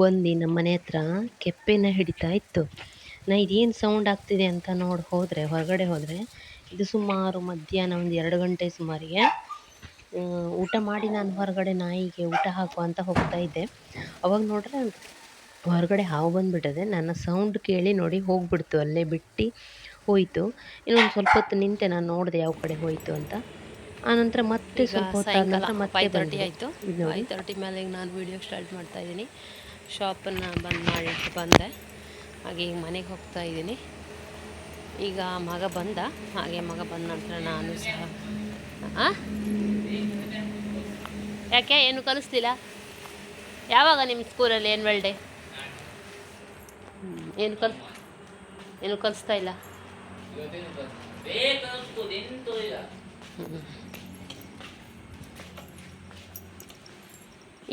ಬಂದು ನಮ್ಮ ಮನೆ ಹತ್ರ ಕೆಪ್ಪೆನ ಹಿಡಿತಾ ಇತ್ತು. ನಾ ಇದೇನು ಸೌಂಡ್ ಆಗ್ತಿದೆ ಅಂತ ನೋಡಿ ಹೋದರೆ ಹೊರಗಡೆ ಹೋದರೆ ಇದು ಸುಮಾರು ಮಧ್ಯಾಹ್ನ ಒಂದು ಎರಡು ಗಂಟೆ ಸುಮಾರಿಗೆ. ಊಟ ಮಾಡಿ ನಾನು ಹೊರಗಡೆ ನಾಯಿಗೆ ಊಟ ಹಾಕುವ ಅಂತ ಹೋಗ್ತಾ ಇದ್ದೆ. ಅವಾಗ ನೋಡ್ರೆ ಹೊರಗಡೆ ಹಾವು ಬಂದುಬಿಟ್ಟದೆ. ನನ್ನ ಸೌಂಡ್ ಕೇಳಿ ನೋಡಿ ಹೋಗ್ಬಿಡ್ತು ಅಲ್ಲೇ ಬಿಟ್ಟು ಹೋಯಿತು. ಇನ್ನೊಂದು ಸ್ವಲ್ಪ ಹೊತ್ತು ನಿಂತೆ ನಾನು ನೋಡಿದೆ ಯಾವ ಕಡೆ ಹೋಯಿತು ಅಂತ. ಆನಂತರ ಮತ್ತೆ ಸ್ವಲ್ಪ ಹೊತ್ತಾದ ಮತ್ತೆ. ಆಯಿತು. ಫೈವ್ ತರ್ಟಿ ಮೇಲೆ ನಾನು ವೀಡಿಯೋ ಸ್ಟಾರ್ಟ್ ಮಾಡ್ತಾ ಇದ್ದೀನಿ. ಶಾಪನ್ನು ಬಂದ್ ಮಾಡಿ ಬಂದೆ. ಹಾಗೆ ಈಗ ಮನೆಗೆ ಹೋಗ್ತಾ ಇದ್ದೀನಿ. ಈಗ ಮಗ ಬಂದ. ಹಾಗೆ ಮಗ ಬಂದ ನಂತರ ನಾನು ಸಹ? ಯಾಕೆ ಏನು ಕಲಿಸ್ತಿಲ್ಲ ಯಾವಾಗ ನಿಮ್ಮ ಸ್ಕೂಲಲ್ಲಿ ಏನು ಡೇ ಏನು ಕಲ್ ಏನು ಕಲಿಸ್ತಾ ಇಲ್ಲ?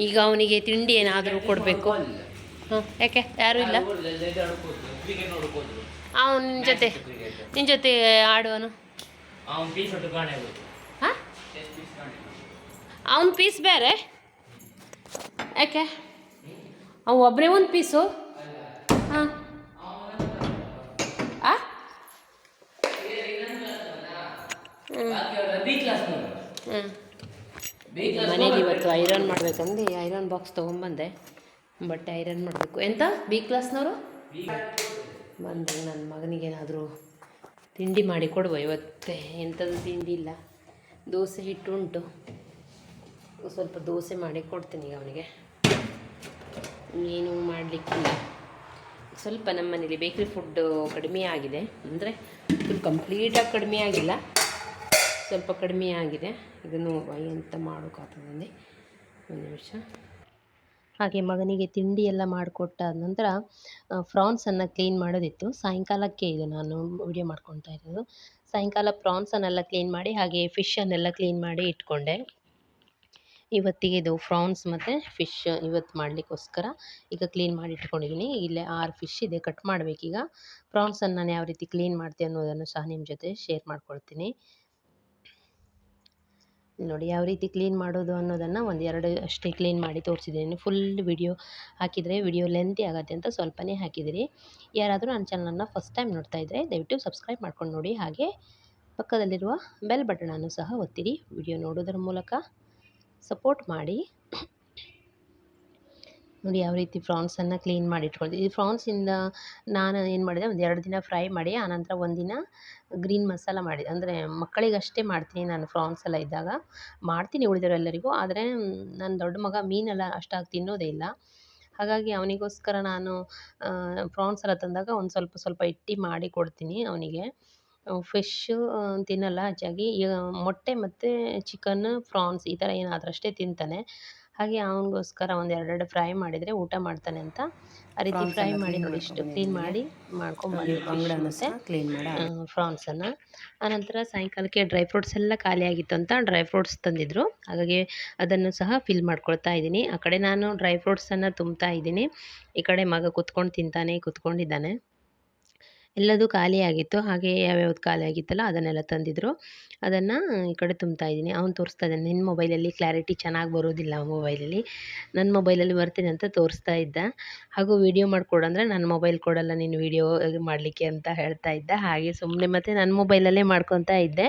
ಈಗ ಅವನಿಗೆ ತಿಂಡಿ ಏನಾದರೂ ಕೊಡಬೇಕು. ಹಾಂ ಯಾಕೆ? ಯಾರೂ ಇಲ್ಲ? ಅವನು ನಿನ್ನ ಜೊತೆ ನಿನ್ನ ಜೊತೆ ಆಡುವನು? ಹಾಂ? ಅವನ ಪೀಸ್ ಬೇರೆ? ಯಾಕೆ? ಅವ ಒಬ್ಬರೇ ಒಂದು ಪೀಸು ಹಾಂ. ಹ್ಞೂ ಹ್ಞೂ ಮನೇಲಿ ಇವತ್ತು ಐರನ್ ಮಾಡ್ಬೇಕಂದು ಐರನ್ ಬಾಕ್ಸ್ ತೊಗೊಂಬಂದೆ. ಬಟ್ಟೆ ಐರನ್ ಮಾಡಬೇಕು. ಎಂತ? ಬಿ ಕ್ಲಾಸ್ನವರು ಬಂದು ನನ್ನ ಮಗನಿಗೇನಾದರೂ ತಿಂಡಿ ಮಾಡಿ ಕೊಡುವ ಇವತ್ತೆ. ಎಂಥದ್ದು ತಿಂಡಿ ಇಲ್ಲ. ದೋಸೆ ಹಿಟ್ಟು ಉಂಟು. ಸ್ವಲ್ಪ ದೋಸೆ ಮಾಡಿ ಕೊಡ್ತೀನಿ ಈಗ ಅವನಿಗೆ. ಏನು ಮಾಡಲಿಕ್ಕಿಲ್ಲ. ಸ್ವಲ್ಪ ನಮ್ಮ ಮನೇಲಿ ಬೇಕ್ರಿ ಫುಡ್ಡು ಕಡಿಮೆ ಆಗಿದೆ. ಅಂದರೆ ಫುಲ್ ಕಂಪ್ಲೀಟಾಗಿ ಕಡಿಮೆ ಆಗಿಲ್ಲ. ಸ್ವಲ್ಪ ಕಡಿಮೆ ಆಗಿದೆ. ಇದನ್ನು ಎಂತ ಮಾಡೋಕ್ಕಾಗ್ತದೆ ಒಂದು ನಿಮಿಷ. ಹಾಗೆ ಮಗನಿಗೆ ತಿಂಡಿ ಎಲ್ಲ ಮಾಡಿಕೊಟ್ಟಾದ ನಂತರ ಫ್ರಾನ್ಸನ್ನು ಕ್ಲೀನ್ ಮಾಡೋದಿತ್ತು. ಸಾಯಂಕಾಲಕ್ಕೆ ಇದು ನಾನು ವಿಡಿಯೋ ಮಾಡ್ಕೊತಾ ಇರೋದು. ಸಾಯಂಕಾಲ ಪ್ರಾನ್ಸನ್ನೆಲ್ಲ ಕ್ಲೀನ್ ಮಾಡಿ, ಹಾಗೆ ಫಿಶನ್ನೆಲ್ಲ ಕ್ಲೀನ್ ಮಾಡಿ ಇಟ್ಕೊಂಡೆ. ಇವತ್ತಿಗೆ ಇದು ಫ್ರಾನ್ಸ್ ಮತ್ತು ಫಿಶ್ ಇವತ್ತು ಮಾಡಲಿಕ್ಕೋಸ್ಕರ ಈಗ ಕ್ಲೀನ್ ಮಾಡಿ ಇಟ್ಕೊಂಡಿದ್ದೀನಿ. ಇಲ್ಲೇ ಆರು ಫಿಶ್ ಇದೆ, ಕಟ್ ಮಾಡಬೇಕೀಗ. ಪ್ರಾನ್ಸನ್ನು ನಾನು ಯಾವ ರೀತಿ ಕ್ಲೀನ್ ಮಾಡ್ತೀನಿ ಅನ್ನೋದನ್ನು ಸಹ ನಿಮ್ಮ ಜೊತೆ ಶೇರ್ ಮಾಡ್ಕೊಳ್ತೀನಿ. ನೋಡಿ ಯಾವ ರೀತಿ ಕ್ಲೀನ್ ಮಾಡೋದು ಅನ್ನೋದನ್ನು ಒಂದು ಎರಡು ಅಷ್ಟೇ ಕ್ಲೀನ್ ಮಾಡಿ ತೋರಿಸಿದ್ದೀನಿ. ಫುಲ್ ವಿಡಿಯೋ ಹಾಕಿದರೆ ವಿಡಿಯೋ ಲೆಂತಿ ಆಗುತ್ತೆ ಅಂತ ಸ್ವಲ್ಪನೇ ಹಾಕಿದಿರಿ. ಯಾರಾದರೂ ನನ್ನ ಚಾನಲನ್ನು ಫಸ್ಟ್ ಟೈಮ್ ನೋಡ್ತಾ ಇದ್ದರೆ ದಯವಿಟ್ಟು ಸಬ್ಸ್ಕ್ರೈಬ್ ಮಾಡ್ಕೊಂಡು ನೋಡಿ. ಹಾಗೆ ಪಕ್ಕದಲ್ಲಿರುವ ಬೆಲ್ ಬಟನನ್ನು ಸಹ ಒತ್ತಿರಿ. ವಿಡಿಯೋ ನೋಡೋದರ ಮೂಲಕ ಸಪೋರ್ಟ್ ಮಾಡಿ. ನೋಡಿ ಯಾವ ರೀತಿ ಫ್ರಾನ್ಸನ್ನು ಕ್ಲೀನ್ ಮಾಡಿ ಇಟ್ಕೊಳ್ತೀವಿ ಈ ಫ್ರಾನ್ಸಿಂದ ನಾನು ಏನು ಮಾಡಿದೆ, ಒಂದು ಎರಡು ದಿನ ಫ್ರೈ ಮಾಡಿ, ಆನಂತರ ಒಂದಿನ ಗ್ರೀನ್ ಮಸಾಲ ಮಾಡಿದೆ. ಅಂದರೆ ಮಕ್ಕಳಿಗಷ್ಟೇ ಮಾಡ್ತೀನಿ ನಾನು ಫ್ರಾನ್ಸ್ ಎಲ್ಲ ಇದ್ದಾಗ. ಮಾಡ್ತೀನಿ ಉಳಿದವರೆಲ್ಲರಿಗೂ ಆದರೆ ನನ್ನ ದೊಡ್ಡ ಮಗ ಮೀನೆಲ್ಲ ಅಷ್ಟಾಗಿ ತಿನ್ನೋದೇ ಇಲ್ಲ. ಹಾಗಾಗಿ ಅವನಿಗೋಸ್ಕರ ನಾನು ಪ್ರಾನ್ಸ್ ಎಲ್ಲ ತಂದಾಗ ಒಂದು ಸ್ವಲ್ಪ ಸ್ವಲ್ಪ ಇಟ್ಟು ಮಾಡಿ ಕೊಡ್ತೀನಿ ಅವನಿಗೆ. ಫಿಶ್ಶು ತಿನ್ನಲ್ಲ, ಹೆಚ್ಚಾಗಿ, ಈಗ ಮೊಟ್ಟೆ ಮತ್ತು ಚಿಕನ್, ಫ್ರಾನ್ಸ್ ಈ ಥರ ಏನಾದರೂ ಅಷ್ಟೇ ತಿಂತಾನೆ. ಹಾಗೆ ಅವನಿಗೋಸ್ಕರ ಒಂದು ಎರಡೆರಡು ಫ್ರೈ ಮಾಡಿದರೆ ಊಟ ಮಾಡ್ತಾನೆ ಅಂತ. ಆ ರೀತಿ ಫ್ರೈ ಮಾಡಿ ನೋಡಿ ಇಷ್ಟು ಕ್ಲೀನ್ ಮಾಡಿ ಸಹ ಕ್ಲೀನ್ ಮಾಡಿ. ಫ್ರಾನ್ಸನ್ನು ಆನಂತರ ಸಾಯಂಕಾಲಕ್ಕೆ ಡ್ರೈ ಫ್ರೂಟ್ಸ್ ಎಲ್ಲ ಖಾಲಿ ಆಗಿತ್ತು ಅಂತ ಡ್ರೈ ಫ್ರೂಟ್ಸ್ ತಂದಿದ್ದರು ಹಾಗಾಗಿ ಅದನ್ನು ಸಹ ಫಿಲ್ ಮಾಡ್ಕೊಳ್ತಾ ಇದ್ದೀನಿ. ಆ ಕಡೆ ನಾನು ಡ್ರೈ ಫ್ರೂಟ್ಸನ್ನು ತುಂಬ್ತಾ ಇದ್ದೀನಿ. ಈ ಕಡೆ ಮಗ ಕುತ್ಕೊಂಡು ತಿಂತಾನೆ ಕುತ್ಕೊಂಡಿದ್ದಾನೆ. ಎಲ್ಲದೂ ಖಾಲಿಯಾಗಿತ್ತು ಹಾಗೆ ಯಾವ್ಯಾವ್ದು ಖಾಲಿ ಆಗಿತ್ತಲ್ಲ ಅದನ್ನೆಲ್ಲ ತಂದಿದ್ದರು ಅದನ್ನು ಈ ಕಡೆ ತುಂಬ್ತಾ ಇದ್ದೀನಿ. ಅವ್ನು ತೋರಿಸ್ತಾ ಇದ್ದಾನೆ. ನಿನ್ನ ಮೊಬೈಲಲ್ಲಿ ಕ್ಲಾರಿಟಿ ಚೆನ್ನಾಗಿ ಬರೋದಿಲ್ಲ ಮೊಬೈಲಲ್ಲಿ. ನನ್ನ ಮೊಬೈಲಲ್ಲಿ ಬರ್ತೀನಿ ಅಂತ ತೋರಿಸ್ತಾ ಇದ್ದ. ಹಾಗೂ ವೀಡಿಯೋ ಮಾಡಿಕೊಡಂದ್ರೆ ನನ್ನ ಮೊಬೈಲ್ ಕೊಡಲ್ಲ ನೀನು ವೀಡಿಯೋ ಮಾಡಲಿಕ್ಕೆ ಅಂತ ಹೇಳ್ತಾ ಇದ್ದ. ಹಾಗೆ ಸುಮ್ಮನೆ ಮತ್ತು ನನ್ನ ಮೊಬೈಲಲ್ಲೇ ಮಾಡ್ಕೊತಾ ಇದ್ದೆ.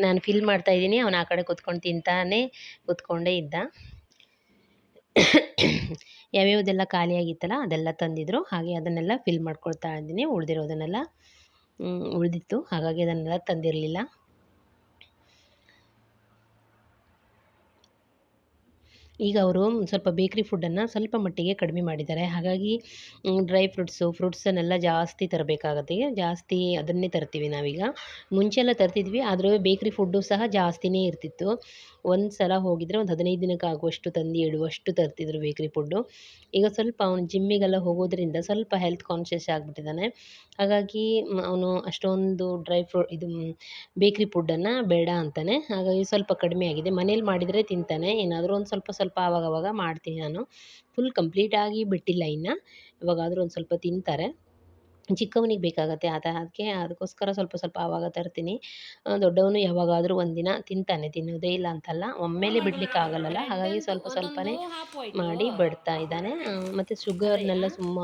ನಾನು ಫಿಲ್ ಮಾಡ್ತಾ ಇದ್ದೀನಿ. ಅವನು ಆ ಕಡೆ ಕೂತ್ಕೊಂಡು ತಿಂತಾನೆ ಕೂತ್ಕೊಂಡೇ ಇದ್ದ. ಯಾವ್ಯಾವುದೆಲ್ಲ ಖಾಲಿಯಾಗಿತ್ತಲ್ಲ ಅದೆಲ್ಲ ತಂದಿದ್ದರು ಹಾಗೆ ಅದನ್ನೆಲ್ಲ ಫಿಲ್ ಮಾಡ್ಕೊಳ್ತಾ ಇದ್ದೀನಿ. ಉಳಿದಿರೋದನ್ನೆಲ್ಲ ಉಳಿದಿತ್ತು. ಹಾಗಾಗಿ ಅದನ್ನೆಲ್ಲ ತಂದಿರಲಿಲ್ಲ. ಈಗ ಅವರು ಸ್ವಲ್ಪ ಬೇಕ್ರಿ ಫುಡ್ಡನ್ನು ಸ್ವಲ್ಪ ಮಟ್ಟಿಗೆ ಕಡಿಮೆ ಮಾಡಿದ್ದಾರೆ. ಹಾಗಾಗಿ ಡ್ರೈ ಫ್ರೂಟ್ಸು ಫ್ರೂಟ್ಸನ್ನೆಲ್ಲ ಜಾಸ್ತಿ ತರಬೇಕಾಗತ್ತೆ. ಜಾಸ್ತಿ ಅದನ್ನೇ ತರ್ತೀವಿ ನಾವೀಗ. ಮುಂಚೆ ಎಲ್ಲ ತರ್ತಿದ್ವಿ, ಆದರೂ ಬೇಕ್ರಿ ಫುಡ್ಡು ಸಹ ಜಾಸ್ತಿನೇ ಇರ್ತಿತ್ತು. ಒಂದು ಸಲ ಹೋಗಿದ್ರೆ ಒಂದು ಹದಿನೈದು ದಿನಕ್ಕೆ ಆಗುವಷ್ಟು ತಂದು ಇಡುವಷ್ಟು ತರ್ತಿದ್ರು ಬೇಕ್ರಿ ಫುಡ್ಡು ಈಗ ಸ್ವಲ್ಪ ಅವನು ಜಿಮ್ಮಿಗೆಲ್ಲ ಹೋಗೋದ್ರಿಂದ ಸ್ವಲ್ಪ ಹೆಲ್ತ್ ಕಾನ್ಷಿಯಸ್ ಆಗಿಬಿಟ್ಟಿದ್ದಾನೆ. ಹಾಗಾಗಿ ಅವನು ಅಷ್ಟೊಂದು ಡ್ರೈ ಫ್ರೂ ಇದು ಬೇಕ್ರಿ ಫುಡ್ಡನ್ನು ಬೇಡ ಅಂತಾನೆ. ಹಾಗಾಗಿ ಸ್ವಲ್ಪ ಕಡಿಮೆ ಆಗಿದೆ. ಮನೇಲಿ ಮಾಡಿದರೆ ತಿಂತಾನೆ. ಏನಾದರೂ ಒಂದು ಸ್ವಲ್ಪ ಸ್ವಲ್ಪ ಅವಾಗವಾಗ ಮಾಡ್ತೀನಿ ನಾನು. ಫುಲ್ ಕಂಪ್ಲೀಟಾಗಿ ಬಿಟ್ಟಿಲ್ಲ ಇನ್ನು. ಇವಾಗಾದರೂ ಒಂದು ಸ್ವಲ್ಪ ತಿಂತಾರೆ. ಚಿಕ್ಕವನಿಗೆ ಬೇಕಾಗುತ್ತೆ. ಆತ ಅದಕ್ಕೆ ಅದಕ್ಕೋಸ್ಕರ ಸ್ವಲ್ಪ ಸ್ವಲ್ಪ ಆವಾಗ ತರ್ತೀನಿ ದೊಡ್ಡವನು ಯಾವಾಗಾದರೂ ಒಂದಿನ ತಿಂತಾನೆ ತಿನ್ನೋದೇ ಇಲ್ಲ ಅಂತಲ್ಲ. ಒಮ್ಮೆಲೆ ಬಿಡ್ಲಿಕ್ಕೆ ಆಗಲ್ಲಲ್ಲ. ಹಾಗಾಗಿ ಸ್ವಲ್ಪ ಸ್ವಲ್ಪನೇ ಮಾಡಿ ಬಿಡ್ತಾ ಇದ್ದಾನೆ. ಮತ್ತು ಶುಗರ್ನೆಲ್ಲ ಸುಮ್ಮ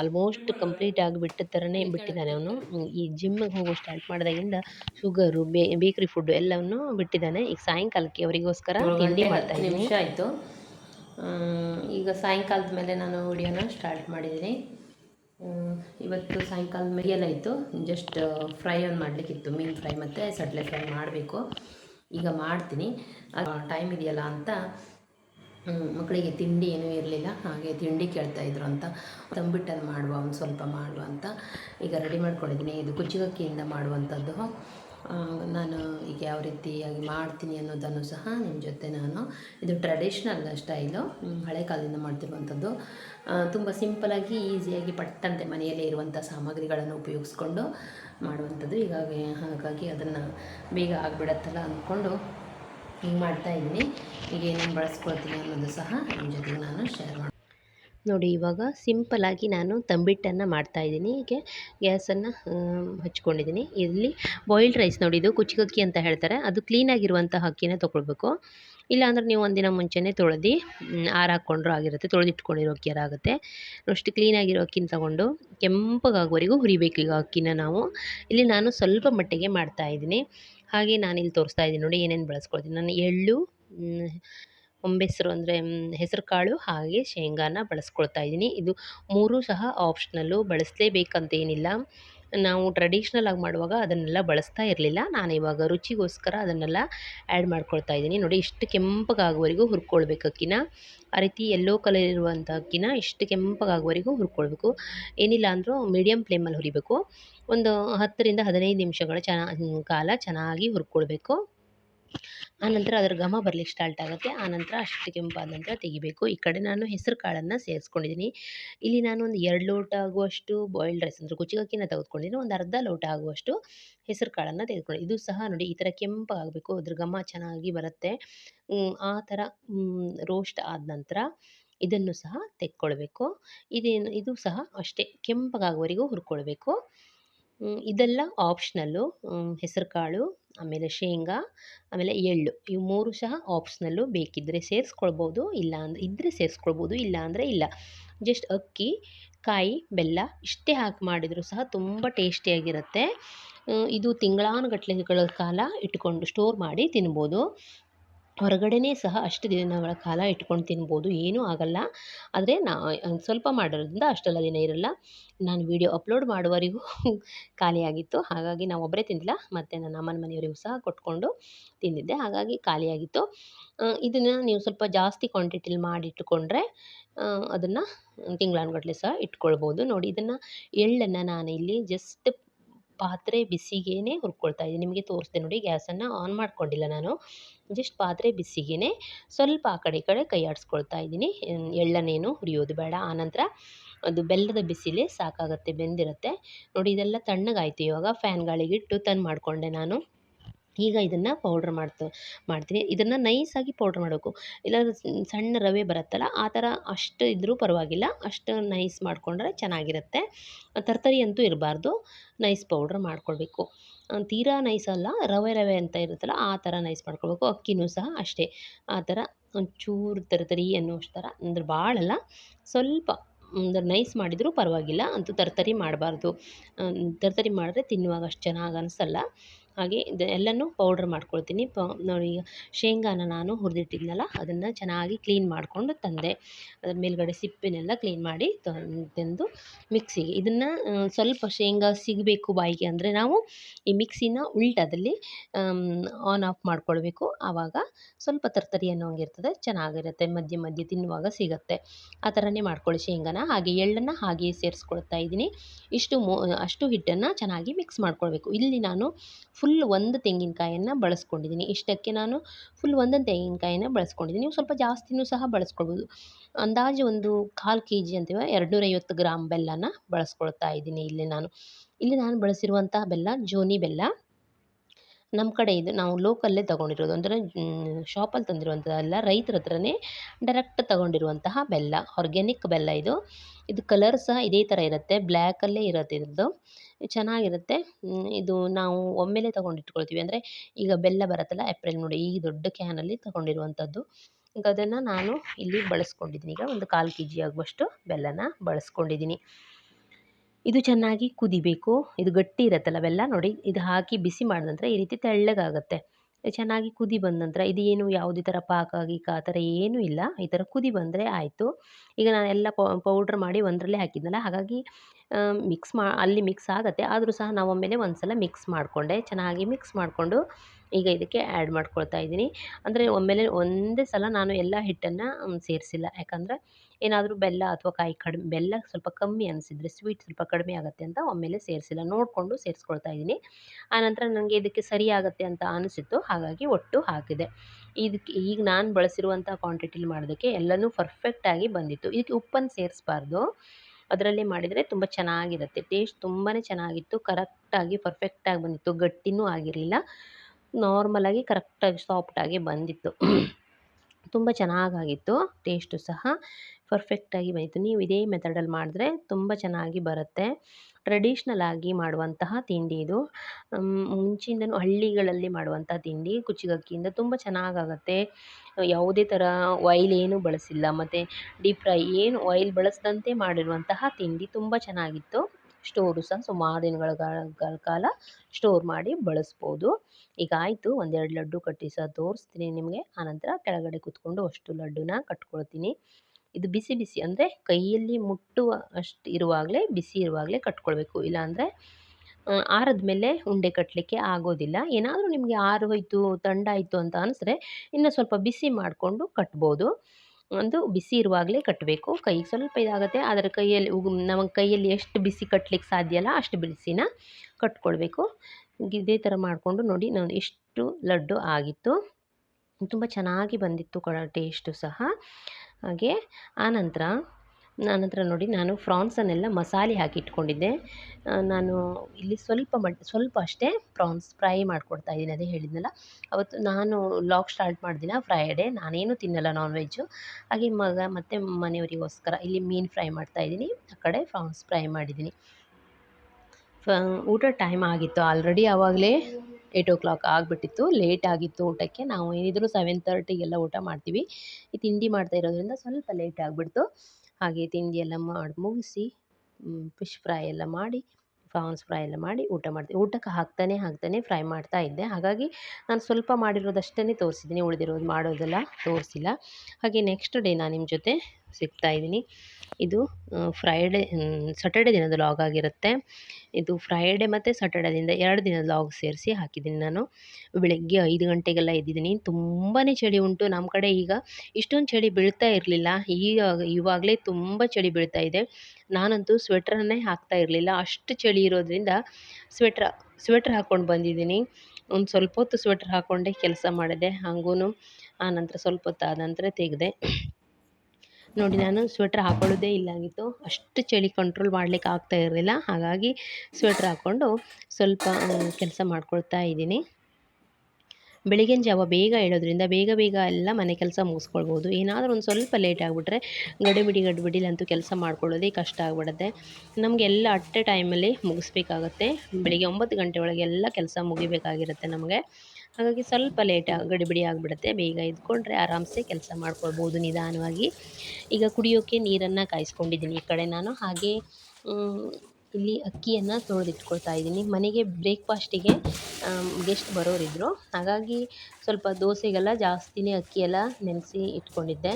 ಆಲ್ಮೋಸ್ಟ್ ಕಂಪ್ಲೀಟ್ ಆಗಿ ಬಿಟ್ಟ ಥರನೇ ಬಿಟ್ಟಿದ್ದಾನೆ ಅವನು. ಈ ಜಿಮ್ಮಿಗೆ ಹೋಗೋ ಸ್ಟಾರ್ಟ್ ಮಾಡಿದಾಗಿಂದ ಶುಗರು ಬೇಕ್ರಿ ಫುಡ್ಡು ಎಲ್ಲವನ್ನು ಬಿಟ್ಟಿದ್ದಾನೆ. ಈಗ ಸಾಯಂಕಾಲಕ್ಕೆ ಅವರಿಗೋಸ್ಕರ ತಿಂಡಿ ಮಾಡ್ತಾ ಇದ್ದೀನಿ. ನಿಮಿಷ ಆಯಿತು. ಈಗ ಸಾಯಂಕಾಲದ ಮೇಲೆ ನಾನು ವಿಡಿಯೋನ ಸ್ಟಾರ್ಟ್ ಮಾಡಿದ್ದೀನಿ. ಇವತ್ತು ಸಾಯಂಕಾಲ ಆಯಿತು ಜಸ್ಟ್ ಫ್ರೈ ಒಂದು ಮಾಡಲಿಕ್ಕಿತ್ತು. ಮೀನು ಫ್ರೈ ಮತ್ತು ಸಡ್ಲೆ ಫ್ರೈ ಮಾಡಬೇಕು. ಈಗ ಮಾಡ್ತೀನಿ. ಟೈಮ್ ಇದೆಯಲ್ಲ ಅಂತ ಮಕ್ಕಳಿಗೆ ತಿಂಡಿ ಏನೂ ಇರಲಿಲ್ಲ. ಹಾಗೆ ತಿಂಡಿ ಕೇಳ್ತಾ ಇದ್ರು ಅಂತ. ತಂಬಿಟ್ಟಲ್ಲಿ ಮಾಡುವ, ಒಂದು ಸ್ವಲ್ಪ ಮಾಡುವ ಅಂತ. ಈಗ ರೆಡಿ ಮಾಡ್ಕೊಂಡಿದ್ದೀನಿ. ಇದು ಕುಚ್ಚಿಗಕ್ಕಿಯಿಂದ ಮಾಡುವಂಥದ್ದು. ನಾನು ಈಗ ಯಾವ ರೀತಿಯಾಗಿ ಮಾಡ್ತೀನಿ ಅನ್ನೋದನ್ನು ಸಹ ನಿಮ್ಮ ಜೊತೆ ನಾನು, ಇದು ಟ್ರೆಡಿಷ್ನಲ್ ಸ್ಟೈಲು ಹಳೆ ಕಾಲದಿಂದ ಮಾಡ್ತಿರುವಂಥದ್ದು. ತುಂಬ ಸಿಂಪಲಾಗಿ ಈಸಿಯಾಗಿ ಪಟ್ಟಂತೆ ಮನೆಯಲ್ಲೇ ಇರುವಂಥ ಸಾಮಗ್ರಿಗಳನ್ನು ಉಪಯೋಗಿಸ್ಕೊಂಡು ಮಾಡುವಂಥದ್ದು. ಹೀಗಾಗಿ, ಹಾಗಾಗಿ ಅದನ್ನು ಬೇಗ ಆಗಿಬಿಡತ್ತಲ್ಲ ಅಂದ್ಕೊಂಡು ಹಿಂಗೆ ಮಾಡ್ತಾ ಇದ್ದೀನಿ. ಈಗ ಏನೇನು ಬಳಸ್ಕೊಳ್ತೀನಿ ಅನ್ನೋದು ಸಹ ನಿಮ್ಮ ಜೊತೆಗೆ ನಾನು ಶೇರ್ ಮಾಡಿ ನೋಡಿ, ಇವಾಗ ಸಿಂಪಲಾಗಿ ನಾನು ತಂಬಿಟ್ಟನ್ನು ಮಾಡ್ತಾಯಿದ್ದೀನಿ ಹೀಗೆ ಗ್ಯಾಸನ್ನು ಹಚ್ಕೊಂಡಿದ್ದೀನಿ. ಇಲ್ಲಿ ಬಾಯ್ಲ್ಡ್ ರೈಸ್ ನೋಡಿ, ಇದು ಕುಚ್ಚುಗಕ್ಕಿ ಅಂತ ಹೇಳ್ತಾರೆ. ಅದು ಕ್ಲೀನಾಗಿರುವಂಥ ಅಕ್ಕಿನ ತೊಗೊಳ್ಬೇಕು. ಇಲ್ಲಾಂದ್ರೆ ನೀವು ಒಂದಿನ ಮುಂಚೆನೇ ತೊಳೆದು ಆರಾಕ್ಕೊಂಡ್ರೂ ಆಗಿರುತ್ತೆ. ತೊಳೆದಿಟ್ಕೊಂಡಿರೋ ಅಕ್ಕಿ ಆಗುತ್ತೆ. ಅಷ್ಟು ಕ್ಲೀನಾಗಿರೋ ಅಕ್ಕಿನ ತಗೊಂಡು ಕೆಂಪಗಾಗುವರೆಗೂ ಹುರಿಬೇಕು ಈಗ ಅಕ್ಕಿನ ನಾವು. ಇಲ್ಲಿ ನಾನು ಸ್ವಲ್ಪ ಮಟ್ಟಿಗೆ ಮಾಡ್ತಾ ಇದ್ದೀನಿ. ಹಾಗೆ ನಾನಿಲ್ಲಿ ತೋರಿಸ್ತಾ ಇದ್ದೀನಿ ನೋಡಿ, ಏನೇನು ಬಳಸ್ಕೊಳ್ತೀನಿ. ನಾನು ಎಳ್ಳು ಮ್, ಹೊಂಬೆಸರು ಅಂದರೆ ಹೆಸರು ಕಾಳು ಹಾಗೆ ಶೇಂಗಾನ ಬಳಸ್ಕೊಳ್ತಾ ಇದ್ದೀನಿ. ಇದು ಮೂರೂ ಸಹ ಆಪ್ಷನಲ್ಲು ಬಳಸಲೇಬೇಕಂತೇನಿಲ್ಲ. ನಾವು ಟ್ರೆಡಿಷ್ನಲ್ ಆಗಿ ಮಾಡುವಾಗ ಅದನ್ನೆಲ್ಲ ಬಳಸ್ತಾ ಇರಲಿಲ್ಲ. ನಾನು ಇವಾಗ ರುಚಿಗೋಸ್ಕರ ಅದನ್ನೆಲ್ಲ ಆ್ಯಡ್ ಮಾಡ್ಕೊಳ್ತಾ ಇದ್ದೀನಿ. ನೋಡಿ ಇಷ್ಟು ಕೆಂಪಗಾಗುವವರೆಗೂ ಹುರ್ಕೊಳ್ಬೇಕು ಅಕ್ಕಿನ. ಆ ರೀತಿ ಎಲ್ಲೋ ಕಲರ್ ಇರುವಂಥ ಅಕ್ಕಿನ ಇಷ್ಟು ಕೆಂಪಗಾಗುವವರೆಗೂ ಹುರ್ಕೊಳ್ಬೇಕು. ಏನಿಲ್ಲ ಅಂದರೂ ಮೀಡಿಯಮ್ ಫ್ಲೇಮಲ್ಲಿ ಹುರಿಬೇಕು. ಒಂದು ಹತ್ತರಿಂದ ಹದಿನೈದು ನಿಮಿಷಗಳ ಚೆನ್ನ ಕಾಲ ಚೆನ್ನಾಗಿ ಹುರ್ಕೊಳ್ಬೇಕು. ಆನಂತರ ಅದರ ಘಮ ಬರ್ಲಿಕ್ಕೆ ಸ್ಟಾರ್ಟ್ ಆಗುತ್ತೆ. ಆನಂತರ ಅಷ್ಟು ಕೆಂಪಾದ ನಂತರ ತೆಗಿಬೇಕು. ಈ ಕಡೆ ನಾನು ಹೆಸರು ಕಾಳನ್ನು ಸೇರಿಸ್ಕೊಂಡಿದ್ದೀನಿ ಇಲ್ಲಿ ನಾನು ಒಂದು ಎರಡು ಲೋಟ ಆಗುವಷ್ಟು ಬಾಯ್ಲ್ಡ್ ರೈಸ್ ಅಂದರೆ ಕುಚಿಗಕ್ಕಿನ ತೆಗೆದುಕೊಂಡಿದ್ದೀನಿ ಒಂದು ಅರ್ಧ ಲೋಟ ಆಗುವಷ್ಟು ಹೆಸರು ಕಾಳನ್ನು ತೆಗೆದುಕೊಂಡು ಇದು ಸಹ ನೋಡಿ ಈ ಥರ ಕೆಂಪಾಗಬೇಕು ಅದ್ರ ಘಮ ಚೆನ್ನಾಗಿ ಬರುತ್ತೆ. ಆ ಥರ ರೋಸ್ಟ್ ಆದ ನಂತರ ಇದನ್ನು ಸಹ ತೆಕ್ಕೊಳ್ಬೇಕು. ಇದೇನು, ಇದು ಸಹ ಅಷ್ಟೇ ಕೆಂಪಗಾಗುವವರೆಗೂ ಹುರ್ಕೊಳ್ಬೇಕು. ಇದೆಲ್ಲ ಆಪ್ಷನಲ್ಲು ಹೆಸರು ಕಾಳು ಆಮೇಲೆ ಶೇಂಗಾ, ಆಮೇಲೆ ಎಳ್ಳು. ಇವು ಮೂರು ಸಹ ಆಪ್ಷನಲ್ಲು ಬೇಕಿದ್ದರೆ ಸೇರಿಸ್ಕೊಳ್ಬೋದು, ಇಲ್ಲ ಅಂದ್ರೆ ಇದ್ದರೆ ಸೇರಿಸ್ಕೊಳ್ಬೋದು, ಇಲ್ಲ ಅಂದರೆ ಇಲ್ಲ. ಜಸ್ಟ್ ಅಕ್ಕಿ, ಕಾಯಿ, ಬೆಲ್ಲ ಇಷ್ಟೇ ಹಾಕಿ ಮಾಡಿದರೂ ಸಹ ತುಂಬ ಟೇಸ್ಟಿಯಾಗಿರುತ್ತೆ ಇದು ತಿಂಗಳಾನುಗಟ್ಲೆಗಳ ಕಾಲ ಇಟ್ಕೊಂಡು ಸ್ಟೋರ್ ಮಾಡಿ ತಿನ್ಬೋದು. ಹೊರಗಡೆನೇ ಸಹ ಅಷ್ಟು ದಿನಗಳ ಕಾಲ ಇಟ್ಕೊಂಡು ತಿನ್ಬೋದು, ಏನೂ ಆಗಲ್ಲ. ಆದರೆ ನಾ, ಸ್ವಲ್ಪ ಮಾಡೋದ್ರಿಂದ ಅಷ್ಟೆಲ್ಲ ದಿನ ಇರಲ್ಲ. ನಾನು ವೀಡಿಯೋ ಅಪ್ಲೋಡ್ ಮಾಡುವವರೆಗೂ ಖಾಲಿಯಾಗಿತ್ತು. ಹಾಗಾಗಿ ನಾವು ಒಬ್ಬರೇ ತಿಂದಿಲ್ಲ, ಮತ್ತು ನನ್ನ ಅಮ್ಮನ ಮನೆಯವರಿಗೂ ಸಹ ಕೊಟ್ಕೊಂಡು ತಿಂದಿದ್ದೆ. ಹಾಗಾಗಿ ಖಾಲಿಯಾಗಿತ್ತು. ಇದನ್ನು ನೀವು ಸ್ವಲ್ಪ ಜಾಸ್ತಿ ಕ್ವಾಂಟಿಟಿಲಿ ಮಾಡಿಟ್ಟುಕೊಂಡ್ರೆ ಅದನ್ನು ತಿಂಗಳಾನುಗಟ್ಲೆ ಸಹ ಇಟ್ಕೊಳ್ಬೋದು. ನೋಡಿ, ಇದನ್ನು ಎಳ್ಳನ್ನು ನಾನು ಇಲ್ಲಿ ಜಸ್ಟ್ ಪಾತ್ರೆ ಬಿಸಿಗೇನೆ ಹುರ್ಕೊಳ್ತಾ ಇದ್ದೀನಿ. ನಿಮಗೆ ತೋರಿಸ್ದೆ ನೋಡಿ, ಗ್ಯಾಸನ್ನು ಆನ್ ಮಾಡ್ಕೊಂಡಿಲ್ಲ ನಾನು. ಜಸ್ಟ್ ಪಾತ್ರೆ ಬಿಸಿಗೇನೆ ಸ್ವಲ್ಪ ಆ ಕಡೆ ಕಡೆ ಕೈ ಆಡಿಸ್ಕೊಳ್ತಾ ಇದ್ದೀನಿ. ಎಳ್ಳನೇನು ಹುರಿಯೋದು ಬೇಡ. ಆನಂತರ ಅದು ಬೆಲ್ಲದ ಬಿಸಿಲೇ ಸಾಕಾಗುತ್ತೆ, ಬೆಂದಿರುತ್ತೆ. ನೋಡಿ, ಇದೆಲ್ಲ ತಣ್ಣಗಾಯಿತು ಇವಾಗ. ಫ್ಯಾನ್ ಗಾಳಿಗಿಟ್ಟು ತಂದು ಮಾಡಿಕೊಂಡೆ ನಾನು. ಈಗ ಇದನ್ನು ಪೌಡ್ರ್ ಮಾಡ್ತು, ಮಾಡ್ತೀನಿ. ಇದನ್ನು ನೈಸಾಗಿ ಪೌಡ್ರ್ ಮಾಡಬೇಕು. ಇಲ್ಲ ಸಣ್ಣ ರವೆ ಬರುತ್ತಲ್ಲ, ಆ ಥರ ಅಷ್ಟು ಇದ್ದರೂ ಪರವಾಗಿಲ್ಲ. ಅಷ್ಟು ನೈಸ್ ಮಾಡಿಕೊಂಡ್ರೆ ಚೆನ್ನಾಗಿರುತ್ತೆ. ತರ್ತರಿ ಅಂತೂ ಇರಬಾರ್ದು. ನೈಸ್ ಪೌಡ್ರ್ ಮಾಡ್ಕೊಳ್ಬೇಕು. ತೀರಾ ನೈಸ್ ಅಲ್ಲ, ರವೆ ರವೆ ಅಂತ ಇರುತ್ತಲ್ಲ, ಆ ಥರ ನೈಸ್ ಮಾಡ್ಕೊಳ್ಬೇಕು. ಅಕ್ಕಿನೂ ಸಹ ಅಷ್ಟೇ. ಆ ಥರ ಒಂಚೂರು ತರ್ತರಿ ಅನ್ನೋಷ್ಟು ಥರ. ಅಂದ್ರೆ ಭಾಳಲ್ಲ ಸ್ವಲ್ಪ ಅಂದರೆ ನೈಸ್ ಮಾಡಿದರೂ ಪರವಾಗಿಲ್ಲ. ಅಂತೂ ತರ್ತರಿ ಮಾಡಬಾರ್ದು. ತರ್ತರಿ ಮಾಡಿದ್ರೆ ತಿನ್ನುವಾಗ ಅಷ್ಟು ಚೆನ್ನಾಗಿ ಅನಿಸಲ್ಲ. ಹಾಗೆ ಇದು ಎಲ್ಲನೂ ಪೌಡ್ರ್ ಮಾಡ್ಕೊಳ್ತೀನಿ. ಪ ನೋಡಿ ಈಗ ಶೇಂಗಾನ ನಾನು ಹುರಿದಿಟ್ಟಿದ್ನಲ್ಲ, ಅದನ್ನು ಚೆನ್ನಾಗಿ ಕ್ಲೀನ್ ಮಾಡಿಕೊಂಡು ತಂದೆ. ಅದ್ರ ಮೇಲುಗಡೆ ಸಿಪ್ಪೆನೆಲ್ಲ ಕ್ಲೀನ್ ಮಾಡಿ ತಂದು ಮಿಕ್ಸಿಗೆ ಇದನ್ನು ಸ್ವಲ್ಪ ಶೇಂಗಾ ಸಿಗಬೇಕು ಬಾಯಿಗೆ ಅಂದರೆ ನಾವು ಈ ಮಿಕ್ಸಿನ ಉಲ್ಟದಲ್ಲಿ ಆನ್ ಆಫ್ ಮಾಡ್ಕೊಳ್ಬೇಕು. ಆವಾಗ ಸ್ವಲ್ಪ ತರ್ತರಿ ಅನ್ನೋಂಗಿರ್ತದೆ, ಚೆನ್ನಾಗಿರುತ್ತೆ. ಮಧ್ಯೆ ಮಧ್ಯೆ ತಿನ್ನುವಾಗ ಸಿಗುತ್ತೆ. ಆ ಥರನೇ ಮಾಡ್ಕೊಳ್ಳಿ ಶೇಂಗಾನ. ಹಾಗೆ ಎಳ್ಳನ್ನು ಹಾಗೆಯೇ ಸೇರಿಸ್ಕೊಳ್ತಾ ಇದ್ದೀನಿ. ಇಷ್ಟು ಮೋ, ಅಷ್ಟು ಹಿಟ್ಟನ್ನು ಚೆನ್ನಾಗಿ ಮಿಕ್ಸ್ ಮಾಡ್ಕೊಳ್ಬೇಕು. ಇಲ್ಲಿ ನಾನು ಫುಲ್ ಒಂದು ತೆಂಗಿನಕಾಯನ್ನು ಬಳಸ್ಕೊಂಡಿದ್ದೀನಿ ಇಷ್ಟಕ್ಕೆ ನಾನು ಫುಲ್ ಒಂದೊಂದು ತೆಂಗಿನಕಾಯನ್ನು ಬಳಸ್ಕೊಂಡಿದ್ದೀನಿ ನೀವು ಸ್ವಲ್ಪ ಜಾಸ್ತಿನೂ ಸಹ ಬಳಸ್ಕೊಳ್ಬೋದು. ಅಂದಾಜು ಒಂದು ಕಾಲು ಕೆ ಜಿ ಅಂತೀವ, ಎರಡುನೂರೈವತ್ತು ಗ್ರಾಮ್ ಬೆಲ್ಲನ ಬಳಸ್ಕೊಳ್ತಾ ಇದ್ದೀನಿ ಇಲ್ಲಿ ನಾನು. ಇಲ್ಲಿ ನಾನು ಬಳಸಿರುವಂತಹ ಬೆಲ್ಲ ಜೋನಿ ಬೆಲ್ಲ. ನಮ್ಮ ಕಡೆ ಇದು ನಾವು ಲೋಕಲ್ಲೇ ತಗೊಂಡಿರೋದು. ಅಂದರೆ ಶಾಪಲ್ಲಿ ತಂದಿರುವಂಥದ್ದಲ್ಲ ರೈತರ ಹತ್ರನೇ ಡೈರೆಕ್ಟ್ ತಗೊಂಡಿರುವಂತಹ ಬೆಲ್ಲ. ಆರ್ಗ್ಯಾನಿಕ್ ಬೆಲ್ಲ ಇದು. ಇದು ಕಲರ್ ಸಹ ಇದೇ ಥರ ಇರುತ್ತೆ. ಬ್ಲ್ಯಾಕಲ್ಲೇ ಇರುತ್ತೆ ಇದ್ರದ್ದು ಚೆನ್ನಾಗಿರುತ್ತೆ. ಇದು ನಾವು ಒಮ್ಮೆಲೇ ತಗೊಂಡಿಟ್ಕೊಳ್ತೀವಿ. ಅಂದರೆ ಈಗ ಬೆಲ್ಲ ಬರುತ್ತಲ್ಲ ಏಪ್ರಿಲ್ ನೋಡಿ ಈ ದೊಡ್ಡ ಕ್ಯಾನಲ್ಲಿ ತಗೊಂಡಿರುವಂಥದ್ದು. ಈಗ ಅದನ್ನು ನಾನು ಇಲ್ಲಿ ಬಳಸ್ಕೊಂಡಿದ್ದೀನಿ. ಈಗ ಒಂದು ಕಾಲು ಕೆ ಜಿ ಆಗುವಷ್ಟು ಬೆಲ್ಲನ ಬಳಸ್ಕೊಂಡಿದ್ದೀನಿ. ಇದು ಚೆನ್ನಾಗಿ ಕುದಿಬೇಕು. ಇದು ಗಟ್ಟಿ ಇರುತ್ತಲ್ಲ ಬೆಲ್ಲ ನೋಡಿ, ಇದು ಹಾಕಿ ಬಿಸಿ ಮಾಡಿದ ನಂತರ ಈ ರೀತಿ ತೆಳ್ಳಗಾಗುತ್ತೆ. ಚೆನ್ನಾಗಿ ಕುದಿ ಬಂದ ನಂತರ ಇದು ಏನು ಯಾವುದೇ ಥರ ಪಾಕ ಗೀಕ ಆ ಥರ ಏನೂ ಇಲ್ಲ. ಈ ಥರ ಕುದಿ ಬಂದರೆ ಆಯಿತು. ಈಗ ನಾನು ಎಲ್ಲ ಪೌಡ್ರ್ ಮಾಡಿ ಒಂದರಲ್ಲೇ ಹಾಕಿದ್ನಲ್ಲ, ಹಾಗಾಗಿ ಮಿಕ್ಸ್ ಮಾ, ಅಲ್ಲಿ ಮಿಕ್ಸ್ ಆಗುತ್ತೆ. ಆದರೂ ಸಹ ನಾವು ಒಮ್ಮೆಲೆ ಒಂದು ಸಲ ಮಿಕ್ಸ್ ಮಾಡಿಕೊಂಡೆ. ಚೆನ್ನಾಗಿ ಮಿಕ್ಸ್ ಮಾಡಿಕೊಂಡು ಈಗ ಇದಕ್ಕೆ ಆ್ಯಡ್ ಮಾಡ್ಕೊಳ್ತಾ ಇದ್ದೀನಿ. ಅಂದರೆ ಒಮ್ಮೆಲೆ ಒಂದೇ ಸಲ ನಾನು ಎಲ್ಲ ಹಿಟ್ಟನ್ನು ಸೇರಿಸಿಲ್ಲ. ಯಾಕಂದರೆ ಏನಾದರೂ ಬೆಲ್ಲ ಅಥವಾ ಕಾಯಿ ಕಡಿಮೆ, ಬೆಲ್ಲ ಸ್ವಲ್ಪ ಕಮ್ಮಿ ಅನಿಸಿದರೆ ಸ್ವೀಟ್ ಸ್ವಲ್ಪ ಕಡಿಮೆ ಆಗುತ್ತೆ ಅಂತ ಒಮ್ಮೆಲೆ ಸೇರಿಸಿಲ್ಲ. ನೋಡಿಕೊಂಡು ಸೇರಿಸ್ಕೊಳ್ತಾ ಇದ್ದೀನಿ. ಆನಂತರ ನನಗೆ ಇದಕ್ಕೆ ಸರಿ ಆಗುತ್ತೆ ಅಂತ ಅನಿಸಿತ್ತು. ಹಾಗಾಗಿ ಒಟ್ಟು ಹಾಕಿದೆ. ಇದಕ್ಕೆ ಈಗ ನಾನು ಬಳಸಿರುವಂಥ ಕ್ವಾಂಟಿಟಿಲಿ ಮಾಡೋದಕ್ಕೆ ಎಲ್ಲನೂ ಪರ್ಫೆಕ್ಟಾಗಿ ಬಂದಿತ್ತು. ಇದಕ್ಕೆ ಉಪ್ಪನ್ನು ಸೇರಿಸ್ಬಾರ್ದು. ಅದರಲ್ಲಿ ಮಾಡಿದರೆ ತುಂಬ ಚೆನ್ನಾಗಿರುತ್ತೆ. ಟೇಸ್ಟ್ ತುಂಬಾ ಚೆನ್ನಾಗಿತ್ತು. ಕರೆಕ್ಟಾಗಿ ಪರ್ಫೆಕ್ಟಾಗಿ ಬಂದಿತ್ತು. ಗಟ್ಟಿನೂ ಆಗಿರಲಿಲ್ಲ. ನಾರ್ಮಲಾಗಿ ಕರೆಕ್ಟಾಗಿ ಸಾಫ್ಟಾಗಿ ಬಂದಿತ್ತು. ತುಂಬ ಚೆನ್ನಾಗಾಗಿತ್ತು, ಟೇಸ್ಟು ಸಹ. ಪರ್ಫೆಕ್ಟಾಗಿ ಬಂದಿತ್ತು. ನೀವು ಇದೇ ಮೆಥಡಲ್ಲಿ ಮಾಡಿದ್ರೆ ತುಂಬ ಚೆನ್ನಾಗಿ ಬರುತ್ತೆ. ಟ್ರೆಡಿಷ್ನಲ್ ಆಗಿ ಮಾಡುವಂತಹ ತಿಂಡಿ ಇದು. ಮುಂಚಿಂದನೂ ಹಳ್ಳಿಗಳಲ್ಲಿ ಮಾಡುವಂಥ ತಿಂಡಿ ಕುಚ್ಚಿಗಕ್ಕಿಯಿಂದ ತುಂಬ ಚೆನ್ನಾಗಾಗತ್ತೆ. ಯಾವುದೇ ಥರ ಆಯಿಲ್ ಏನೂ ಬಳಸಿಲ್ಲ. ಮತ್ತು ಡೀಪ್ ಫ್ರೈ ಏನು ಆಯಿಲ್ ಬಳಸದಂತೆ ಮಾಡಿರುವಂತಹ ತಿಂಡಿ ತುಂಬ ಚೆನ್ನಾಗಿತ್ತು. ಸ್ಟೋರು ಸಹ ಸುಮಾರು ದಿನಗಳ ಗಳ ಕಾಲ ಸ್ಟೋರ್ ಮಾಡಿ ಬಳಸ್ಬೋದು. ಈಗ ಆಯಿತು, ಒಂದೆರಡು ಲಡ್ಡು ಕಟ್ಟಿ ಸಹ ತೋರಿಸ್ತೀನಿ ನಿಮಗೆ. ಆನಂತರ ಕೆಳಗಡೆ ಕೂತ್ಕೊಂಡು ಅಷ್ಟು ಲಡ್ಡುನ ಕಟ್ಕೊಳ್ತೀನಿ. ಇದು ಬಿಸಿ ಬಿಸಿ ಅಂದರೆ ಕೈಯಲ್ಲಿ ಮುಟ್ಟುವ ಅಷ್ಟು ಇರುವಾಗಲೇ, ಬಿಸಿ ಇರುವಾಗಲೇ ಕಟ್ಕೊಳ್ಬೇಕು. ಇಲ್ಲಾಂದರೆ ಆರದ ಮೇಲೆ ಉಂಡೆ ಕಟ್ಟಲಿಕ್ಕೆ ಆಗೋದಿಲ್ಲ. ಏನಾದರೂ ನಿಮಗೆ ಆರು ತಂಡ ತಂಡಾಯಿತು ಅಂತ ಅನಿಸಿದ್ರೆ ಇನ್ನು ಸ್ವಲ್ಪ ಬಿಸಿ ಮಾಡಿಕೊಂಡು ಕಟ್ಬೋದು. ಒಂದು ಬಿಸಿ ಇರುವಾಗಲೇ ಕಟ್ಟಬೇಕು ಕೈಗೆ ಸ್ವಲ್ಪ ಇದಾಗುತ್ತೆ. ಆದರೆ ಕೈಯಲ್ಲಿ ನಮ್ಮ ಕೈಯಲ್ಲಿ ಎಷ್ಟು ಬಿಸಿ ಕಟ್ಟಲಿಕ್ಕೆ ಸಾಧ್ಯ ಅಲ್ಲ, ಅಷ್ಟು ಬಿಸಿನ ಕಟ್ಕೊಳ್ಬೇಕು. ಇದೇ ಥರ ಮಾಡಿಕೊಂಡು ನೋಡಿ, ನಾನು ಎಷ್ಟು ಲಡ್ಡು ಆಗಿತ್ತು. ತುಂಬ ಚೆನ್ನಾಗಿ ಬಂದಿತ್ತು ಕೊಡ ಟೇಸ್ಟು ಸಹ. ಹಾಗೆ ಆನಂತರ ಆನಂತರ ನೋಡಿ ನಾನು ಫ್ರಾನ್ಸನ್ನೆಲ್ಲ ಮಸಾಲೆ ಹಾಕಿ ಇಟ್ಕೊಂಡಿದ್ದೆ. ನಾನು ಇಲ್ಲಿ ಸ್ವಲ್ಪ ಮಟ್, ಸ್ವಲ್ಪ ಅಷ್ಟೇ ಪ್ರಾನ್ಸ್ ಫ್ರೈ ಮಾಡ್ಕೊಡ್ತಾ ಇದ್ದೀನಿ, ಅದೇ ಹೇಳಿದ್ನಲ್ಲ. ಅವತ್ತು ನಾನು ಲಾಗ್ ಸ್ಟಾರ್ಟ್ ಮಾಡಿದಿನ ಫ್ರೈಡೇ, ನಾನೇನು ತಿನ್ನಲ್ಲ ನಾನ್ ವೆಜ್ಜು ಹಾಗೆ ಮಗ ಮತ್ತು ಮನೆಯವರಿಗೋಸ್ಕರ ಇಲ್ಲಿ ಮೀನು ಫ್ರೈ ಮಾಡ್ತಾ ಇದ್ದೀನಿ, ಆ ಕಡೆ ಫ್ರಾನ್ಸ್ ಫ್ರೈ ಮಾಡಿದ್ದೀನಿ. ಊಟ ಟೈಮ್ ಆಗಿತ್ತು, ಆಲ್ರೆಡಿ ಆವಾಗಲೇ ಏಯ್ಟ್ ಓ ಕ್ಲಾಕ್ ಆಗಿಬಿಟ್ಟಿತ್ತು, ಲೇಟ್ ಆಗಿತ್ತು ಊಟಕ್ಕೆ. ನಾವು ಏನಿದ್ರು ಸೆವೆನ್ ತರ್ಟಿಗೆಲ್ಲ ಊಟ ಮಾಡ್ತೀವಿ. ಈ ತಿಂಡಿ ಮಾಡ್ತಾ ಇರೋದ್ರಿಂದ ಸ್ವಲ್ಪ ಲೇಟ್ ಆಗಿಬಿಡ್ತು. ಹಾಗೆ ಎಲ್ಲ ಮಾಡಿ, ಮುಗಿಸಿ ಫಿಶ್ ಫ್ರೈ ಎಲ್ಲ ಮಾಡಿ ಪ್ರಾನ್ಸ್ ಫ್ರೈ ಎಲ್ಲ ಮಾಡಿ ಊಟ ಮಾಡ್ತೀನಿ ಊಟಕ್ಕೆ ಹಾಕ್ತಾನೆ ಹಾಕ್ತಾನೆ ಫ್ರೈ ಮಾಡ್ತಾ ಇದ್ದೆ. ಹಾಗಾಗಿ ನಾನು ಸ್ವಲ್ಪ ಮಾಡಿರೋದಷ್ಟೇ ತೋರಿಸಿದ್ದೀನಿ. ಉಳಿದಿರೋದು ಮಾಡೋದೆಲ್ಲ ತೋರಿಸಿಲ್ಲ. ಹಾಗೆ ನೆಕ್ಸ್ಟ್ ಡೇ ನಾನು ನಿಮ್ಮ ಜೊತೆ ಸಿಗ್ತಾ ಇದ್ದೀನಿ. ಇದು ಫ್ರೈಡೇ ಸಟರ್ಡೆ ದಿನದ ಲಾಗ್ ಆಗಿರುತ್ತೆ. ಇದು ಫ್ರೈಡೇ ಮತ್ತು ಸಟರ್ಡೆದಿಂದ ಎರಡು ದಿನದ ಲಾಗ್ ಸೇರಿಸಿ ಹಾಕಿದ್ದೀನಿ ನಾನು. ಬೆಳಗ್ಗೆ ಐದು ಗಂಟೆಗೆಲ್ಲ ಎದ್ದಿದ್ದೀನಿ. ತುಂಬಾ ಚಳಿ ಉಂಟು. ನಮ್ಮ ಕಡೆ ಈಗ ಇಷ್ಟೊಂದು ಚಳಿ ಬೀಳ್ತಾ ಇರಲಿಲ್ಲ. ಈಗ ಇವಾಗಲೇ ತುಂಬ ಚಳಿ ಬೀಳ್ತಾ ಇದೆ. ನಾನಂತೂ ಸ್ವೆಟ್ರನ್ನೇ ಹಾಕ್ತಾ ಇರಲಿಲ್ಲ. ಅಷ್ಟು ಚಳಿ ಇರೋದ್ರಿಂದ ಸ್ವೆಟ್ರ್ ಸ್ವೆಟ್ರ್ ಹಾಕ್ಕೊಂಡು ಬಂದಿದ್ದೀನಿ. ಒಂದು ಸ್ವಲ್ಪ ಹೊತ್ತು ಸ್ವೆಟ್ರ್ ಹಾಕ್ಕೊಂಡೆ ಕೆಲಸ ಮಾಡಿದೆ. ಹಾಗೂ ನಂತರ ಸ್ವಲ್ಪ ಹೊತ್ತಾದ ನಂತರ ತೆಗೆದೆ. ನೋಡಿ, ನಾನು ಸ್ವೆಟ್ರ್ ಹಾಕೊಳ್ಳೋದೇ ಇಲ್ಲಾಗಿತ್ತು. ಅಷ್ಟು ಚಳಿ ಕಂಟ್ರೋಲ್ ಮಾಡಲಿಕ್ಕೆ ಆಗ್ತಾ ಇರಲಿಲ್ಲ. ಹಾಗಾಗಿ ಸ್ವೆಟ್ರ್ ಹಾಕ್ಕೊಂಡು ಸ್ವಲ್ಪ ಕೆಲಸ ಮಾಡ್ಕೊಳ್ತಾ ಇದ್ದೀನಿ. ಬೆಳಗಿನ ಜಾವ ಬೇಗ ಹೇಳೋದ್ರಿಂದ ಬೇಗ ಬೇಗ ಎಲ್ಲ ಮನೆ ಕೆಲಸ ಮುಗಿಸ್ಕೊಳ್ಬೋದು. ಏನಾದರೂ ಒಂದು ಸ್ವಲ್ಪ ಲೇಟ್ ಆಗಿಬಿಟ್ರೆ ಗಡಿಬಿಡಿ ಗಡಿಬಿಡಿಲಂತೂ ಕೆಲಸ ಮಾಡ್ಕೊಳ್ಳೋದೇ ಕಷ್ಟ ಆಗಿಬಿಡುತ್ತೆ. ನಮಗೆಲ್ಲ ಅಟ್ ಎ ಟೈಮಲ್ಲಿ ಮುಗಿಸ್ಬೇಕಾಗತ್ತೆ. ಬೆಳಗ್ಗೆ ಒಂಬತ್ತು ಗಂಟೆ ಒಳಗೆ ಎಲ್ಲ ಕೆಲಸ ಮುಗಿಬೇಕಾಗಿರುತ್ತೆ ನಮಗೆ. ಹಾಗಾಗಿ ಸ್ವಲ್ಪ ಲೇಟ್ ಗಡಿಬಿಡಿ ಆಗಿಬಿಡುತ್ತೆ. ಬೇಗ ಇದ್ಕೊಂಡ್ರೆ ಆರಾಮ್ಸೆ ಕೆಲಸ ಮಾಡ್ಕೊಳ್ಬೋದು ನಿಧಾನವಾಗಿ. ಈಗ ಕುಡಿಯೋಕ್ಕೆ ನೀರನ್ನು ಕಾಯಿಸ್ಕೊಂಡಿದ್ದೀನಿ ಈ ಕಡೆ ನಾನು. ಹಾಗೆ ಇಲ್ಲಿ ಅಕ್ಕಿಯನ್ನು ತೊಳೆದಿಟ್ಕೊಳ್ತಾ ಇದ್ದೀನಿ. ಮನೆಗೆ ಬ್ರೇಕ್ಫಾಸ್ಟಿಗೆ ಗೆಸ್ಟ್ ಬರೋರಿದ್ದರು ಹಾಗಾಗಿ ಸ್ವಲ್ಪ ದೋಸೆಗೆಲ್ಲ ಜಾಸ್ತಿನೇ ಅಕ್ಕಿಯೆಲ್ಲ ನೆನೆಸಿ ಇಟ್ಕೊಂಡಿದ್ದೆ.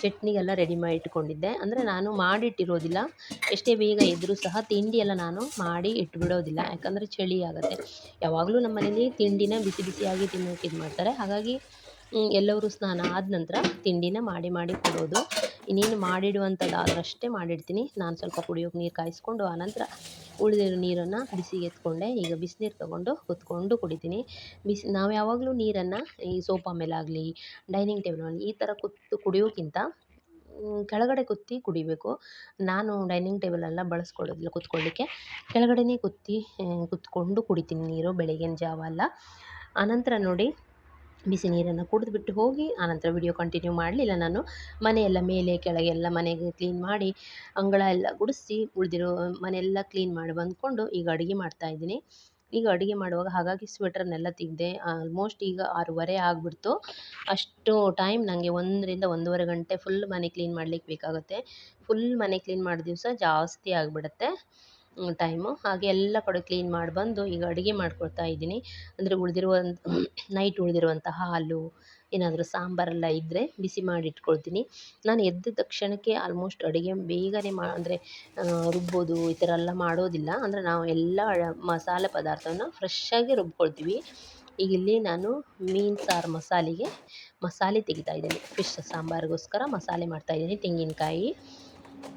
ಚಟ್ನಿಗೆಲ್ಲ ರೆಡಿ ಮಾಡಿ ಇಟ್ಕೊಂಡಿದ್ದೆ. ಅಂದರೆ ನಾನು ಮಾಡಿಟ್ಟಿರೋದಿಲ್ಲ. ಎಷ್ಟೇ ಬೇಗ ಇದ್ದರೂ ಸಹ ತಿಂಡಿಯೆಲ್ಲ ನಾನು ಮಾಡಿ ಇಟ್ಬಿಡೋದಿಲ್ಲ. ಯಾಕಂದರೆ ಚಳಿ ಆಗುತ್ತೆ. ಯಾವಾಗಲೂ ನಮ್ಮ ಮನೇಲಿ ತಿಂಡಿನ ಬಿಸಿ ಬಿಸಿಯಾಗಿ ತಿನ್ನೋಕೆ ಇದು ಮಾಡ್ತಾರೆ ಹಾಗಾಗಿ ಎಲ್ಲರೂ ಸ್ನಾನ ಆದ ನಂತರ ತಿಂಡಿನ ಮಾಡಿ ಮಾಡಿ ಕೊಡೋದು. ಇನ್ನೇನು ಮಾಡಿಡುವಂಥದ್ದಾದ್ರಷ್ಟೇ ಮಾಡಿಡ್ತೀನಿ. ನಾನು ಸ್ವಲ್ಪ ಕುಡಿಯೋಕೆ ನೀರು ಕಾಯಿಸ್ಕೊಂಡು ಆನಂತರ ಉಳಿದಿರೋ ನೀರನ್ನು ಬಿಸಿಗೆ ಎತ್ಕೊಂಡೆ. ಈಗ ಬಿಸಿನೀರು ತೊಗೊಂಡು ಕುತ್ಕೊಂಡು ಕುಡಿತೀನಿ. ಬಿಸಿ, ನಾವು ಯಾವಾಗಲೂ ನೀರನ್ನು ಈ ಸೋಫಾ ಮೇಲಾಗಲಿ, ಡೈನಿಂಗ್ ಟೇಬಲ್ ಮೇಲೆ ಈ ಥರ ಕುತ್ತು ಕುಡಿಯೋಕ್ಕಿಂತ ಕೆಳಗಡೆ ಕುತ್ತಿ ಕುಡಿಬೇಕು. ನಾನು ಡೈನಿಂಗ್ ಟೇಬಲೆಲ್ಲ ಬಳಸ್ಕೊಳ್ಳೋದಿಲ್ಲ ಕುತ್ಕೊಳ್ಳಿಕ್ಕೆ. ಕೆಳಗಡೆನೇ ಕುತ್ತಿ ಕುತ್ಕೊಂಡು ಕುಡಿತೀನಿ ನೀರು, ಬೆಳಗಿನ ಜಾವ ಎಲ್ಲ ಆನಂತರ ನೋಡಿ ಬಿಸಿ ನೀರನ್ನು ಕುಡಿದ್ಬಿಟ್ಟು ಹೋಗಿ ಆನಂತರ ವಿಡಿಯೋ ಕಂಟಿನ್ಯೂ ಮಾಡಲಿಲ್ಲ ನಾನು ಮನೆಯೆಲ್ಲ ಮೇಲೆ ಕೆಳಗೆ ಎಲ್ಲ ಮನೆಗೆ ಕ್ಲೀನ್ ಮಾಡಿ, ಅಂಗಳ ಎಲ್ಲ ಗುಡಿಸಿ, ಉಳಿದಿರೋ ಮನೆಯೆಲ್ಲ ಕ್ಲೀನ್ ಮಾಡಿ ಬಂದ್ಕೊಂಡು ಈಗ ಅಡುಗೆ ಮಾಡ್ತಾಯಿದ್ದೀನಿ ಈಗ ಅಡುಗೆ ಮಾಡುವಾಗ ಹಾಗಾಗಿ ಸ್ವೆಟರ್ನೆಲ್ಲ ತೆಗೆದೆ ಆಲ್ಮೋಸ್ಟ್ ಈಗ ಆರೂವರೆ ಆಗಿಬಿಡ್ತು. ಅಷ್ಟು ಟೈಮ್ ನನಗೆ ಒಂದರಿಂದ ಒಂದೂವರೆ ಗಂಟೆ ಫುಲ್ ಮನೆ ಕ್ಲೀನ್ ಮಾಡ್ಲಿಕ್ಕೆ ಬೇಕಾಗುತ್ತೆ. ಫುಲ್ ಮನೆ ಕ್ಲೀನ್ ಮಾಡಿದ ದಿವಸ ಜಾಸ್ತಿ ಆಗಿಬಿಡತ್ತೆ. ಟೈಮು. ಹಾಗೆ ಎಲ್ಲ ಕಡೆ ಕ್ಲೀನ್ ಮಾಡಿ ಬಂದು ಈಗ ಅಡುಗೆ ಮಾಡ್ಕೊಳ್ತಾ ಇದ್ದೀನಿ. ಅಂದರೆ ಉಳಿದಿರುವಂಥ ನೈಟ್ ಉಳಿದಿರುವಂಥ ಹಾಲು, ಏನಾದರೂ ಸಾಂಬಾರೆಲ್ಲ ಇದ್ದರೆ ಬಿಸಿ ಮಾಡಿ ಇಟ್ಕೊಳ್ತೀನಿ. ನಾನು ಎದ್ದ ತಕ್ಷಣಕ್ಕೆ ಆಲ್ಮೋಸ್ಟ್ ಅಡುಗೆ ಬೇಗನೆ ಮಾ, ಅಂದರೆ ರುಬ್ಬೋದು, ಈ ಥರ ಎಲ್ಲ ಮಾಡೋದಿಲ್ಲ. ಅಂದರೆ ನಾವು ಎಲ್ಲ ಮಸಾಲೆ ಪದಾರ್ಥವನ್ನು ಫ್ರೆಶ್ಶಾಗಿ ರುಬ್ಕೊಳ್ತೀವಿ. ಈಗ ಇಲ್ಲಿ ನಾನು ಮೀನು ಸಾರು ಮಸಾಲೆಗೆ ಮಸಾಲೆ ತೆಗಿತಾ ಇದ್ದೀನಿ. ಫಿಶ್ ಸಾಂಬಾರಿಗೋಸ್ಕರ ಮಸಾಲೆ ಮಾಡ್ತಾ ಇದ್ದೀನಿ. ತೆಂಗಿನಕಾಯಿ,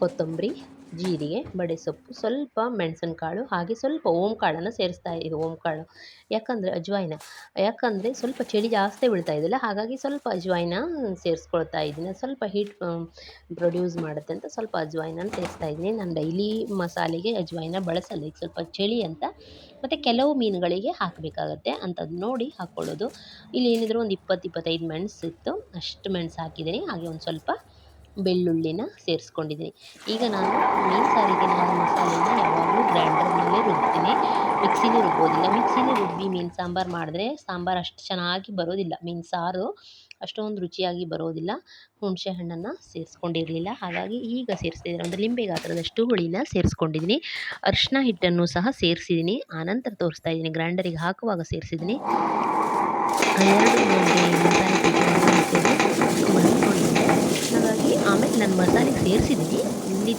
ಕೊತ್ತಂಬರಿ ಜೀರಿಗೆ, ಬಡೆ ಸೊಪ್ಪು, ಸ್ವಲ್ಪ ಮೆಣಸಿನಕಾಳು, ಹಾಗೆ ಸ್ವಲ್ಪ ಓಂಕಾಳನ್ನು ಸೇರಿಸ್ತಾ ಇದ್ದೀನಿ ಓಂಕಾಳು ಯಾಕಂದರೆ ಅಜ್ವಾಯಿನ. ಯಾಕಂದರೆ ಸ್ವಲ್ಪ ಚಳಿ ಜಾಸ್ತಿ ಬೀಳ್ತಾ ಇದೆಯಲ್ಲ, ಹಾಗಾಗಿ ಸ್ವಲ್ಪ ಅಜ್ವಾಯಿನ ಸೇರಿಸ್ಕೊಳ್ತಾ ಇದ್ದೀನಿ. ಸ್ವಲ್ಪ ಹೀಟ್ ಪ್ರೊಡ್ಯೂಸ್ ಮಾಡುತ್ತೆ ಅಂತ ಸ್ವಲ್ಪ ಅಜ್ವಾಯಿನ ಸೇರಿಸ್ತಾ ಇದ್ದೀನಿ. ನಾನು ಡೈಲಿ ಮಸಾಲೆಗೆ ಅಜ್ವಾಯಿನ ಬಳಸಲ್ಲ, ಈಗ ಸ್ವಲ್ಪ ಚಳಿ ಅಂತ. ಮತ್ತು ಕೆಲವು ಮೀನುಗಳಿಗೆ ಹಾಕಬೇಕಾಗತ್ತೆ, ಅಂಥದ್ದು ನೋಡಿ ಹಾಕ್ಕೊಳ್ಳೋದು. ಇಲ್ಲಿ ಏನಿದ್ರು ಒಂದು ಇಪ್ಪತ್ತು, ಇಪ್ಪತ್ತೈದು ಮೆಣಸು ಇತ್ತು ಅಷ್ಟು ಮೆಣಸು ಹಾಕಿದ್ದೀನಿ. ಹಾಗೆ ಒಂದು ಸ್ವಲ್ಪ ಬೆಳ್ಳುಳ್ಳಿನ ಸೇರಿಸ್ಕೊಂಡಿದ್ದೀನಿ. ಈಗ ನಾನು ಮೀನು ಸಾರಿಗೆ ನಾನು ಮಸಾಲೆನ ಯಾವಾಗಲೂ ಗ್ರೈಂಡರ್ನಲ್ಲೇ ರುಬ್ತೀನಿ. ಮಿಕ್ಸಿಲಿ ರುಬ್ಬೋದಿಲ್ಲ. ಮಿಕ್ಸಿಲಿ ರುಬ್ಬಿ ಮೀನು ಸಾಂಬಾರು ಮಾಡಿದ್ರೆ ಸಾಂಬಾರು ಅಷ್ಟು ಚೆನ್ನಾಗಿ ಬರೋದಿಲ್ಲ. ಮೀನು ಸಾರು ಅಷ್ಟೊಂದು ರುಚಿಯಾಗಿ ಬರೋದಿಲ್ಲ. ಹುಣಸೆ ಹಣ್ಣನ್ನು ಸೇರಿಸ್ಕೊಂಡಿರಲಿಲ್ಲ. ಹಾಗಾಗಿ ಈಗ ಸೇರಿಸ್ತಿದ್ದೀನಿ. ಒಂದು ಲಿಂಬೆ ಗಾತ್ರದಷ್ಟು ಹುಳಿನ ಸೇರಿಸ್ಕೊಂಡಿದ್ದೀನಿ. ಅರಿಶಿನ ಹಿಟ್ಟನ್ನು ಸಹ ಸೇರಿಸಿದ್ದೀನಿ. ಆನಂತರ ತೋರಿಸ್ತಾ ಇದ್ದೀನಿ. ಗ್ರೈಂಡರಿಗೆ ಹಾಕುವಾಗ ಸೇರಿಸಿದ್ದೀನಿ. ಎರಡು ಮಸಾಲೆ ಆಮೇಲೆ ನಾನು ಮಸಾಲೆಗೆ ಸೇರಿಸಿದ್ದೀನಿ. ಇಲ್ಲಿ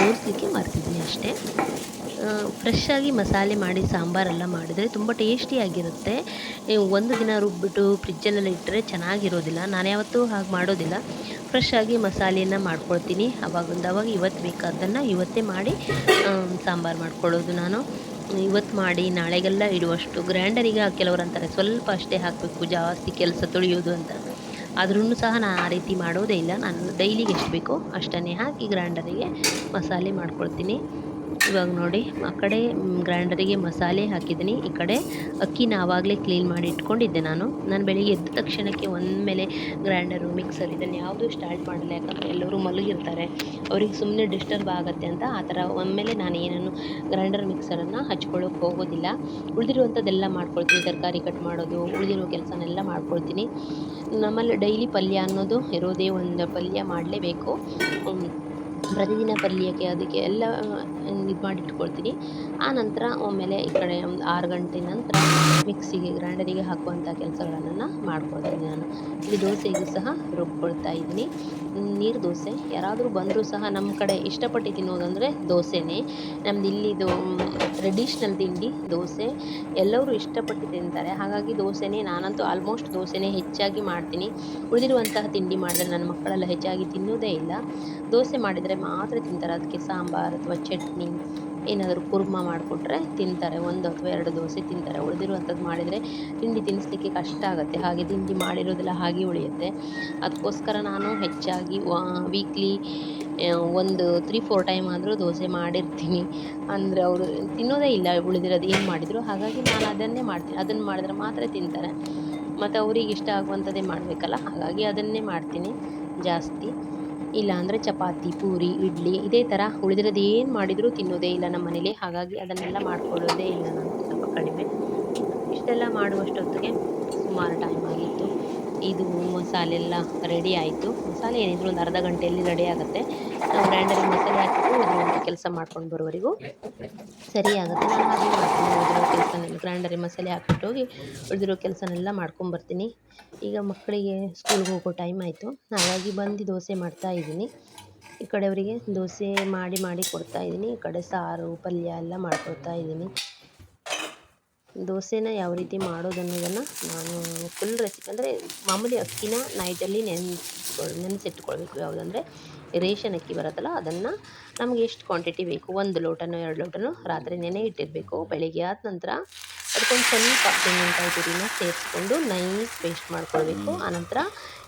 ತೋರಿಸ್ಲಿಕ್ಕೆ ಮರ್ತಿದ್ದೀನಿ ಅಷ್ಟೇ. ಫ್ರೆಶ್ಶಾಗಿ ಮಸಾಲೆ ಮಾಡಿ, ಸಾಂಬಾರೆಲ್ಲ ಮಾಡಿದರೆ ತುಂಬ ಟೇಸ್ಟಿಯಾಗಿರುತ್ತೆ ಒಂದು ದಿನ ರುಬ್ಬಿಟ್ಟು ಫ್ರಿಜ್ಜಲ್ಲೆಲ್ಲ ಇಟ್ಟರೆ ಚೆನ್ನಾಗಿರೋದಿಲ್ಲ. ನಾನು ಯಾವತ್ತೂ ಹಾಗೆ ಮಾಡೋದಿಲ್ಲ. ಫ್ರೆಶ್ಶಾಗಿ ಮಸಾಲೆಯನ್ನು ಮಾಡ್ಕೊಳ್ತೀನಿ. ಅವಾಗೊಂದು ಅವಾಗ ಇವತ್ತು ಬೇಕಾದ್ದನ್ನು ಇವತ್ತೇ ಮಾಡಿ ಸಾಂಬಾರು ಮಾಡ್ಕೊಳ್ಳೋದು ನಾನು. ಇವತ್ತು ಮಾಡಿ, ನಾಳೆಗೆಲ್ಲ ಇಡುವಷ್ಟು. ಗ್ರ್ಯಾಂಡರಿಗೆ ಕೆಲವರು ಅಂತಾರೆ, ಸ್ವಲ್ಪ ಅಷ್ಟೇ ಹಾಕಬೇಕು, ಜಾಸ್ತಿ ಕೆಲಸ ತೊಳೆಯೋದು ಅಂತ. ಆದ್ರೂ ಸಹ ನಾನು ಆ ರೀತಿ ಮಾಡೋದೇ ಇಲ್ಲ. ನಾನು ಡೈಲಿಗೆ ಎಷ್ಟು ಬೇಕೋ ಅಷ್ಟನ್ನೇ ಹಾಕಿ ಗ್ರೈಂಡರಿಗೆ ಮಸಾಲೆ ಮಾಡ್ಕೊಳ್ತೀನಿ. ಇವಾಗ ನೋಡಿ, ಆ ಕಡೆ ಗ್ರೈಂಡರಿಗೆ ಮಸಾಲೆ ಹಾಕಿದ್ದೀನಿ. ಈ ಕಡೆ ಅಕ್ಕಿನ ಆವಾಗಲೇ ಕ್ಲೀನ್ ಮಾಡಿ ಇಟ್ಕೊಂಡಿದ್ದೆ ನಾನು. ನಾನು ಬೆಳಿಗ್ಗೆ ಎದ್ದ ತಕ್ಷಣಕ್ಕೆ ಒಮ್ಮೆಲೆ ಗ್ರೈಂಡರು, ಮಿಕ್ಸರ್ ಇದನ್ನು ಯಾವುದೂ ಸ್ಟಾರ್ಟ್ ಮಾಡಲ್ಲ ಯಾಕಂದರೆ ಎಲ್ಲರೂ ಮಲಗಿರ್ತಾರೆ. ಅವ್ರಿಗೆ ಸುಮ್ಮನೆ ಡಿಸ್ಟರ್ಬ್ ಆಗುತ್ತೆ ಅಂತ ಆ ಥರ ಒಮ್ಮೆಲೆ ನಾನು ಏನನ್ನು ಗ್ರೈಂಡರ್ ಮಿಕ್ಸರನ್ನು ಹಚ್ಕೊಳ್ಳೋಕೆ ಹೋಗೋದಿಲ್ಲ. ಉಳಿದಿರುವಂಥದ್ದೆಲ್ಲ ಮಾಡ್ಕೊಳ್ತೀನಿ. ತರಕಾರಿ ಕಟ್ ಮಾಡೋದು, ಉಳಿದಿರೋ ಕೆಲಸನೆಲ್ಲ ಮಾಡ್ಕೊಳ್ತೀನಿ. ನಮ್ಮಲ್ಲಿ ಡೈಲಿ ಪಲ್ಯ ಅನ್ನೋದು ಇರೋದೇ ಒಂದು ಪಲ್ಯ ಮಾಡಲೇಬೇಕು. ಪ್ರತಿದಿನ ಪಲ್ಯಕ್ಕೆ ಅದಕ್ಕೆ ಎಲ್ಲ ಇದು ಮಾಡಿಟ್ಕೊಳ್ತೀನಿ. ಆ ನಂತರ ಆಮೇಲೆ ಈ ಕಡೆ ಒಂದು ಆರು ಗಂಟೆ ನಂತರ ಮಿಕ್ಸಿಗೆ, ಗ್ರೈಂಡರಿಗೆ ಹಾಕುವಂಥ ಕೆಲಸಗಳನ್ನು ಮಾಡ್ಕೊಳ್ತೀನಿ ನಾನು. ಇಲ್ಲಿ ದೋಸೆಗೂ ಸಹ ರುಬ್ಕೊಳ್ತಾ ಇದ್ದೀನಿ. ನೀರು ದೋಸೆ. ಯಾರಾದರೂ ಬಂದರೂ ಸಹ ನಮ್ಮ ಕಡೆ ಇಷ್ಟಪಟ್ಟು ತಿನ್ನೋದಂದರೆ ದೋಸೆನೇ. ನಮ್ದು ಇಲ್ಲಿದು ಟ್ರೆಡಿಷ್ನಲ್ ತಿಂಡಿ ದೋಸೆ. ಎಲ್ಲರೂ ಇಷ್ಟಪಟ್ಟು ತಿಂತಾರೆ. ಹಾಗಾಗಿ ದೋಸೆನೇ ನಾನಂತೂ ಆಲ್ಮೋಸ್ಟ್ ದೋಸೆನೇ ಹೆಚ್ಚಾಗಿ ಮಾಡ್ತೀನಿ. ಉಳಿದಿರುವಂತಹ ತಿಂಡಿ ಮಾಡಿದ್ರೆ ನನ್ನ ಮಕ್ಕಳೆಲ್ಲ ಹೆಚ್ಚಾಗಿ ತಿನ್ನೋದೇ ಇಲ್ಲ. ದೋಸೆ ಮಾಡಿದರೆ ಮಾತ್ರ ತಿಂತಾರೆ. ಅದಕ್ಕೆ ಸಾಂಬಾರು ಅಥವಾ ಚಟ್ನಿ ಏನಾದರೂ ಕುರ್ಮ ಮಾಡಿಕೊಟ್ರೆ ತಿಂತಾರೆ, ಒಂದು ಅಥವಾ ಎರಡು ದೋಸೆ ತಿಂತಾರೆ. ಉಳಿದಿರುವಂಥದ್ದು ಮಾಡಿದರೆ ತಿಂಡಿ ತಿನ್ನಿಸ್ಲಿಕ್ಕೆ ಕಷ್ಟ ಆಗುತ್ತೆ. ಹಾಗೆ ತಿಂಡಿ ಮಾಡಿರೋದೆಲ್ಲ ಹಾಗೆ ಉಳಿಯುತ್ತೆ. ಅದಕ್ಕೋಸ್ಕರ ನಾನು ಹೆಚ್ಚಾಗಿ ವೀಕ್ಲಿ ಒಂದು ತ್ರೀ ಫೋರ್ ಟೈಮ್ ಆದರೂ ದೋಸೆ ಮಾಡಿರ್ತೀನಿ. ಅಂದರೆ ಅವರು ತಿನ್ನೋದೇ ಇಲ್ಲ, ಉಳಿದಿರೋದು ಏನು ಮಾಡಿದರು. ಹಾಗಾಗಿ ನಾನು ಅದನ್ನೇ ಮಾಡ್ತೀನಿ. ಅದನ್ನು ಮಾಡಿದ್ರೆ ಮಾತ್ರ ತಿಂತಾರೆ. ಮತ್ತು ಅವ್ರಿಗೆ ಇಷ್ಟ ಆಗುವಂಥದ್ದೇ ಮಾಡಬೇಕಲ್ಲ. ಹಾಗಾಗಿ ಅದನ್ನೇ ಮಾಡ್ತೀನಿ ಜಾಸ್ತಿ. ಇಲ್ಲಾಂದರೆ ಚಪಾತಿ, ಪೂರಿ, ಇಡ್ಲಿ ಇದೇ ಥರ ಉಳಿದಿರೋದು ಏನು ಮಾಡಿದರೂ ತಿನ್ನೋದೇ ಇಲ್ಲ ನಮ್ಮ ಮನೇಲಿ. ಹಾಗಾಗಿ ಅದನ್ನೆಲ್ಲ ಮಾಡ್ಕೊಳ್ಳೋದೇ ಇಲ್ಲ ನಾನು ಸ್ವಲ್ಪ ಕಡಿಮೆ. ಇಷ್ಟೆಲ್ಲ ಮಾಡುವಷ್ಟೊತ್ತಿಗೆ ಸುಮಾರು ಟೈಮ್ ಆಗಿತ್ತು. ಇದು ಮಸಾಲೆ ಎಲ್ಲ ರೆಡಿ ಆಯಿತು. ಮಸಾಲೆ ಏನಿದ್ರು ಒಂದು ಅರ್ಧ ಗಂಟೆಯಲ್ಲಿ ರೆಡಿ ಆಗುತ್ತೆ. ನಾವು ಗ್ರೈಂಡರಿಗೆ ಮಸಾಲೆ ಹಾಕಿಬಿಟ್ಟು ಕೆಲಸ ಮಾಡ್ಕೊಂಡು ಬರೋವರೆಗೂ ಸರಿ ಆಗುತ್ತೆ. ನಾನು ಹಾಗೆ ಗ್ರೈಂಡರಿಗೆ ಮಸಾಲೆ ಹಾಕ್ಬಿಟ್ಟು ಹೋಗಿ ಉಳಿದಿರೋ ಕೆಲಸನೆಲ್ಲ ಮಾಡ್ಕೊಂಬರ್ತೀನಿ. ಈಗ ಮಕ್ಕಳಿಗೆ ಸ್ಕೂಲ್ಗೆ ಹೋಗೋ ಟೈಮ್ ಆಯಿತು. ಹಾಗಾಗಿ ಬಂದು ದೋಸೆ ಮಾಡ್ತಾ ಇದ್ದೀನಿ. ಈ ಕಡೆಯವರಿಗೆ ದೋಸೆ ಮಾಡಿ ಮಾಡಿ ಕೊಡ್ತಾ ಇದ್ದೀನಿ. ಈ ಕಡೆ ಸಾರು, ಪಲ್ಯ ಎಲ್ಲ ಮಾಡ್ಕೊಡ್ತಾ ಇದ್ದೀನಿ. ದೋಸೆನ ಯಾವ ರೀತಿ ಮಾಡೋದು ಅನ್ನೋದನ್ನು ನಾನು ಫುಲ್ ರೆಸಿಪಿ ಅಂದರೆ ಮಾಮೂಲಿ ಅಕ್ಕಿನ ನೈಟಲ್ಲಿ ನೆನೆಸ್ಕೊಳ್, ನೆನೆಸಿಟ್ಕೊಳ್ಬೇಕು. ಯಾವುದಂದರೆ ರೇಷನ್ ಅಕ್ಕಿ ಬರುತ್ತಲ್ಲ, ಅದನ್ನು ನಮಗೆ ಎಷ್ಟು ಕ್ವಾಂಟಿಟಿ ಬೇಕು? ಒಂದು ಲೋಟನೋ, ಎರಡು ಲೋಟನೋ ರಾತ್ರಿ ನೆನೆ ಇಟ್ಟಿರಬೇಕು. ಬೆಳಿಗ್ಗೆ ಆದ ನಂತರ ಅದಕ್ಕೊಂದು ಸ್ವಲ್ಪ ತೆಂಗಿನಕಾಯಿ ತುರಿನ ಸೇರಿಸ್ಕೊಂಡು ನೈಸ್ ಪೇಸ್ಟ್ ಮಾಡ್ಕೊಳ್ಬೇಕು. ಆನಂತರ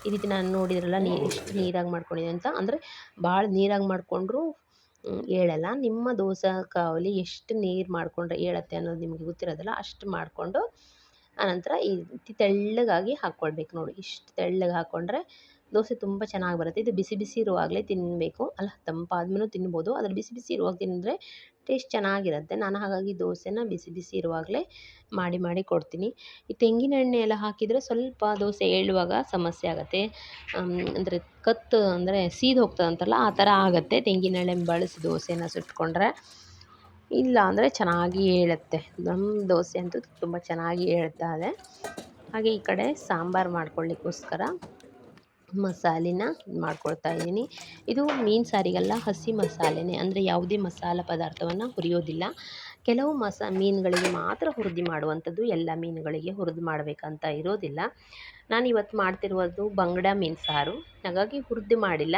ಈ ರೀತಿ ನಾನು ನೋಡಿದ್ರಲ್ಲ ನೀರು ಎಷ್ಟು ನೀರಾಗಿ ಮಾಡ್ಕೊಂಡಿದೆ ಅಂತ. ಅಂದರೆ ಭಾಳ ನೀರಾಗಿ ಮಾಡಿಕೊಂಡ್ರು ಹೇಳಲ್ಲ. ನಿಮ್ಮ ದೋಸೆ ಕಾವಲಿ ಎಷ್ಟು ನೀರು ಮಾಡಿಕೊಂಡ್ರೆ ಹೇಳತ್ತೆ ಅನ್ನೋದು ನಿಮಗೆ ಗೊತ್ತಿರೋದಲ್ಲ, ಅಷ್ಟು ಮಾಡಿಕೊಂಡು ಆನಂತರ ಈ ರೀತಿ ತೆಳ್ಳಗಾಗಿ ಹಾಕ್ಕೊಳ್ಬೇಕು ನೋಡಿ. ಇಷ್ಟು ತೆಳ್ಳಗೆ ಹಾಕ್ಕೊಂಡ್ರೆ ದೋಸೆ ತುಂಬ ಚೆನ್ನಾಗಿ ಬರುತ್ತೆ. ಇದು ಬಿಸಿ ಬಿಸಿ ಇರುವಾಗಲೇ ತಿನ್ನಬೇಕು ಅಲ್ಲ, ತಂಪಾದ್ಮೇಲೂ ತಿನ್ಬೋದು. ಆದರೆ ಬಿಸಿ ಬಿಸಿ ಇರುವಾಗ ತಿಂದರೆ ಟೇಸ್ಟ್ ಚೆನ್ನಾಗಿರುತ್ತೆ. ನಾನು ಹಾಗಾಗಿ ದೋಸೆನ ಬಿಸಿ ಬಿಸಿ ಇರುವಾಗಲೇ ಮಾಡಿ ಮಾಡಿ ಕೊಡ್ತೀನಿ. ಈ ತೆಂಗಿನ ಎಣ್ಣೆ ಎಲ್ಲ ಹಾಕಿದರೆ ಸ್ವಲ್ಪ ದೋಸೆ ಏಳುವಾಗ ಸಮಸ್ಯೆ ಆಗುತ್ತೆ. ಅಂದರೆ ಕತ್ತು ಅಂದರೆ ಸೀದು ಹೋಗ್ತದೆ ಅಂತಲ್ಲ ಆ ಥರ ಆಗುತ್ತೆ. ತೆಂಗಿನ ಎಣ್ಣೆ ಬಳಸಿ ದೋಸೆನ ಸುಟ್ಕೊಂಡ್ರೆ ಇಲ್ಲ ಅಂದರೆ ಚೆನ್ನಾಗಿ ಏಳುತ್ತೆ. ನಮ್ಮ ದೋಸೆ ಅಂತೂ ತುಂಬ ಚೆನ್ನಾಗಿ ಏಳ್ತದೆ ಹಾಗೆ ಈ ಕಡೆ ಸಾಂಬಾರು ಮಾಡ್ಕೊಳ್ಳಿಕ್ಕೋಸ್ಕರ ಮಸಾಲೆನ ಮಾಡ್ಕೊಳ್ತಾ ಇದ್ದೀನಿ. ಇದು ಮೀನು ಸಾರಿಗೆಲ್ಲ, ಹಸಿ ಮಸಾಲೆನೇ. ಅಂದರೆ ಯಾವುದೇ ಮಸಾಲೆ ಪದಾರ್ಥವನ್ನು ಹುರಿಯೋದಿಲ್ಲ. ಕೆಲವು ಮಸಾ, ಮೀನುಗಳಿಗೆ ಮಾತ್ರ ಹುರಿದು ಮಾಡುವಂಥದ್ದು ಎಲ್ಲ ಮೀನುಗಳಿಗೆ ಹುರಿದು ಮಾಡಬೇಕಂತ ಇರೋದಿಲ್ಲ. ನಾನು ಇವತ್ತು ಮಾಡ್ತಿರುವುದು ಬಂಗಡ ಮೀನು ಸಾರು. ಹಾಗಾಗಿ ಹುರಿದು ಮಾಡಿಲ್ಲ.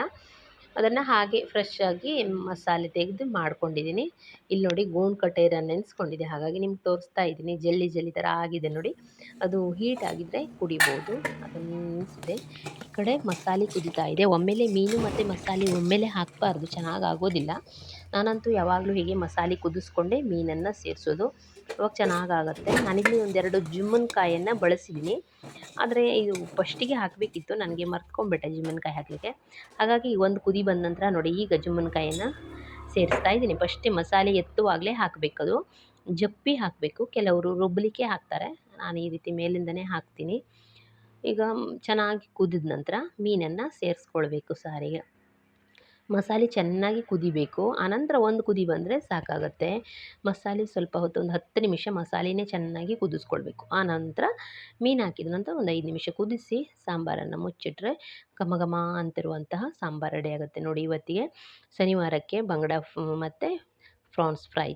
ಅದನ್ನು ಹಾಗೆ ಫ್ರೆಶ್ ಆಗಿ ಮಸಾಲೆ ತೆಗೆದು ಮಾಡ್ಕೊಂಡಿದ್ದೀನಿ. ಇಲ್ಲಿ ನೋಡಿ ಗೋಣ್ ಕಟ್ಟೇರ ನೆನೆಸ್ಕೊಂಡಿದೆ ಹಾಗಾಗಿ ನಿಮ್ಗೆ ತೋರಿಸ್ತಾ ಇದ್ದೀನಿ. ಜಲ್ಲಿ ಜಲ್ಲಿ ಥರ ಆಗಿದೆ ನೋಡಿ. ಅದು ಹೀಟ್ ಆಗಿದ್ದರೆ ಕುಡಿಬೋದು. ಅದನ್ನು ನೆನೆಸಿದೆ. ಈ ಕಡೆ ಮಸಾಲೆ ಕುದೀತಾ ಇದೆ. ಒಮ್ಮೆಲೆ ಮೀನು ಮತ್ತು ಮಸಾಲೆ ಒಮ್ಮೆಲೆ ಹಾಕಬಾರ್ದು. ಚೆನ್ನಾಗಿ ಆಗೋದಿಲ್ಲ. ನಾನಂತೂ ಯಾವಾಗಲೂ ಹೀಗೆ ಮಸಾಲೆ ಕುದಿಸ್ಕೊಂಡೇ ಮೀನನ್ನು ಸೇರಿಸೋದು. ಅವಾಗ ಚೆನ್ನಾಗಾಗತ್ತೆ. ನಾನಿಲ್ಲಿ ಒಂದೆರಡು ಜುಮ್ಮನ್ಕಾಯನ್ನು ಬಳಸಿದ್ದೀನಿ ಆದರೆ ಇದು ಫಸ್ಟಿಗೆ ಹಾಕಬೇಕಿತ್ತು. ನನಗೆ ಮರ್ತ್ಕೊಂಡ್ಬಿಟ್ಟೆ ಜುಮ್ಮನ್ಕಾಯಿ ಹಾಕಲಿಕ್ಕೆ. ಹಾಗಾಗಿ ಒಂದು ಕುದಿ ಬಂದ ನಂತರ ನೋಡಿ, ಈಗ ಜುಮ್ಮನ್ಕಾಯನ್ನು ಸೇರಿಸ್ತಾ ಇದ್ದೀನಿ. ಫಸ್ಟೇ ಮಸಾಲೆ ಎತ್ತುವಾಗಲೇ ಹಾಕಬೇಕದು. ಜಪ್ಪಿ ಹಾಕಬೇಕು. ಕೆಲವರು ರುಬ್ಬಲಿಕ್ಕೆ ಹಾಕ್ತಾರೆ. ನಾನು ಈ ರೀತಿ ಮೇಲಿಂದನೇ ಹಾಕ್ತೀನಿ. ಈಗ ಚೆನ್ನಾಗಿ ಕುದಿದ ನಂತರ ಮೀನನ್ನು ಸೇರಿಸ್ಕೊಳ್ಬೇಕು ಸಾರಿಗೆ. ಮಸಾಲೆ ಚೆನ್ನಾಗಿ ಕುದಿಬೇಕು. ಆನಂತರ ಒಂದು ಕುದಿ ಬಂದರೆ ಸಾಕಾಗುತ್ತೆ. ಮಸಾಲೆ ಸ್ವಲ್ಪ ಹೊತ್ತು ಒಂದು ಹತ್ತು ನಿಮಿಷ ಮಸಾಲೆನೇ ಚೆನ್ನಾಗಿ ಕುದಿಸ್ಕೊಳ್ಬೇಕು. ಆನಂತರ ಮೀನು ಹಾಕಿದ ನಂತರ ಒಂದು ಐದು ನಿಮಿಷ ಕುದಿಸಿ ಸಾಂಬಾರನ್ನು ಮುಚ್ಚಿಟ್ರೆ ಘಮ ಘಮ ಅಂತಿರುವಂತಹ ಸಾಂಬಾರು ರೆಡಿ ಆಗುತ್ತೆ ನೋಡಿ ಇವತ್ತಿಗೆ. ಶನಿವಾರಕ್ಕೆ ಬಂಗಡ ಮತ್ತು ಫ್ರಾನ್ಸ್ ಫ್ರೈ.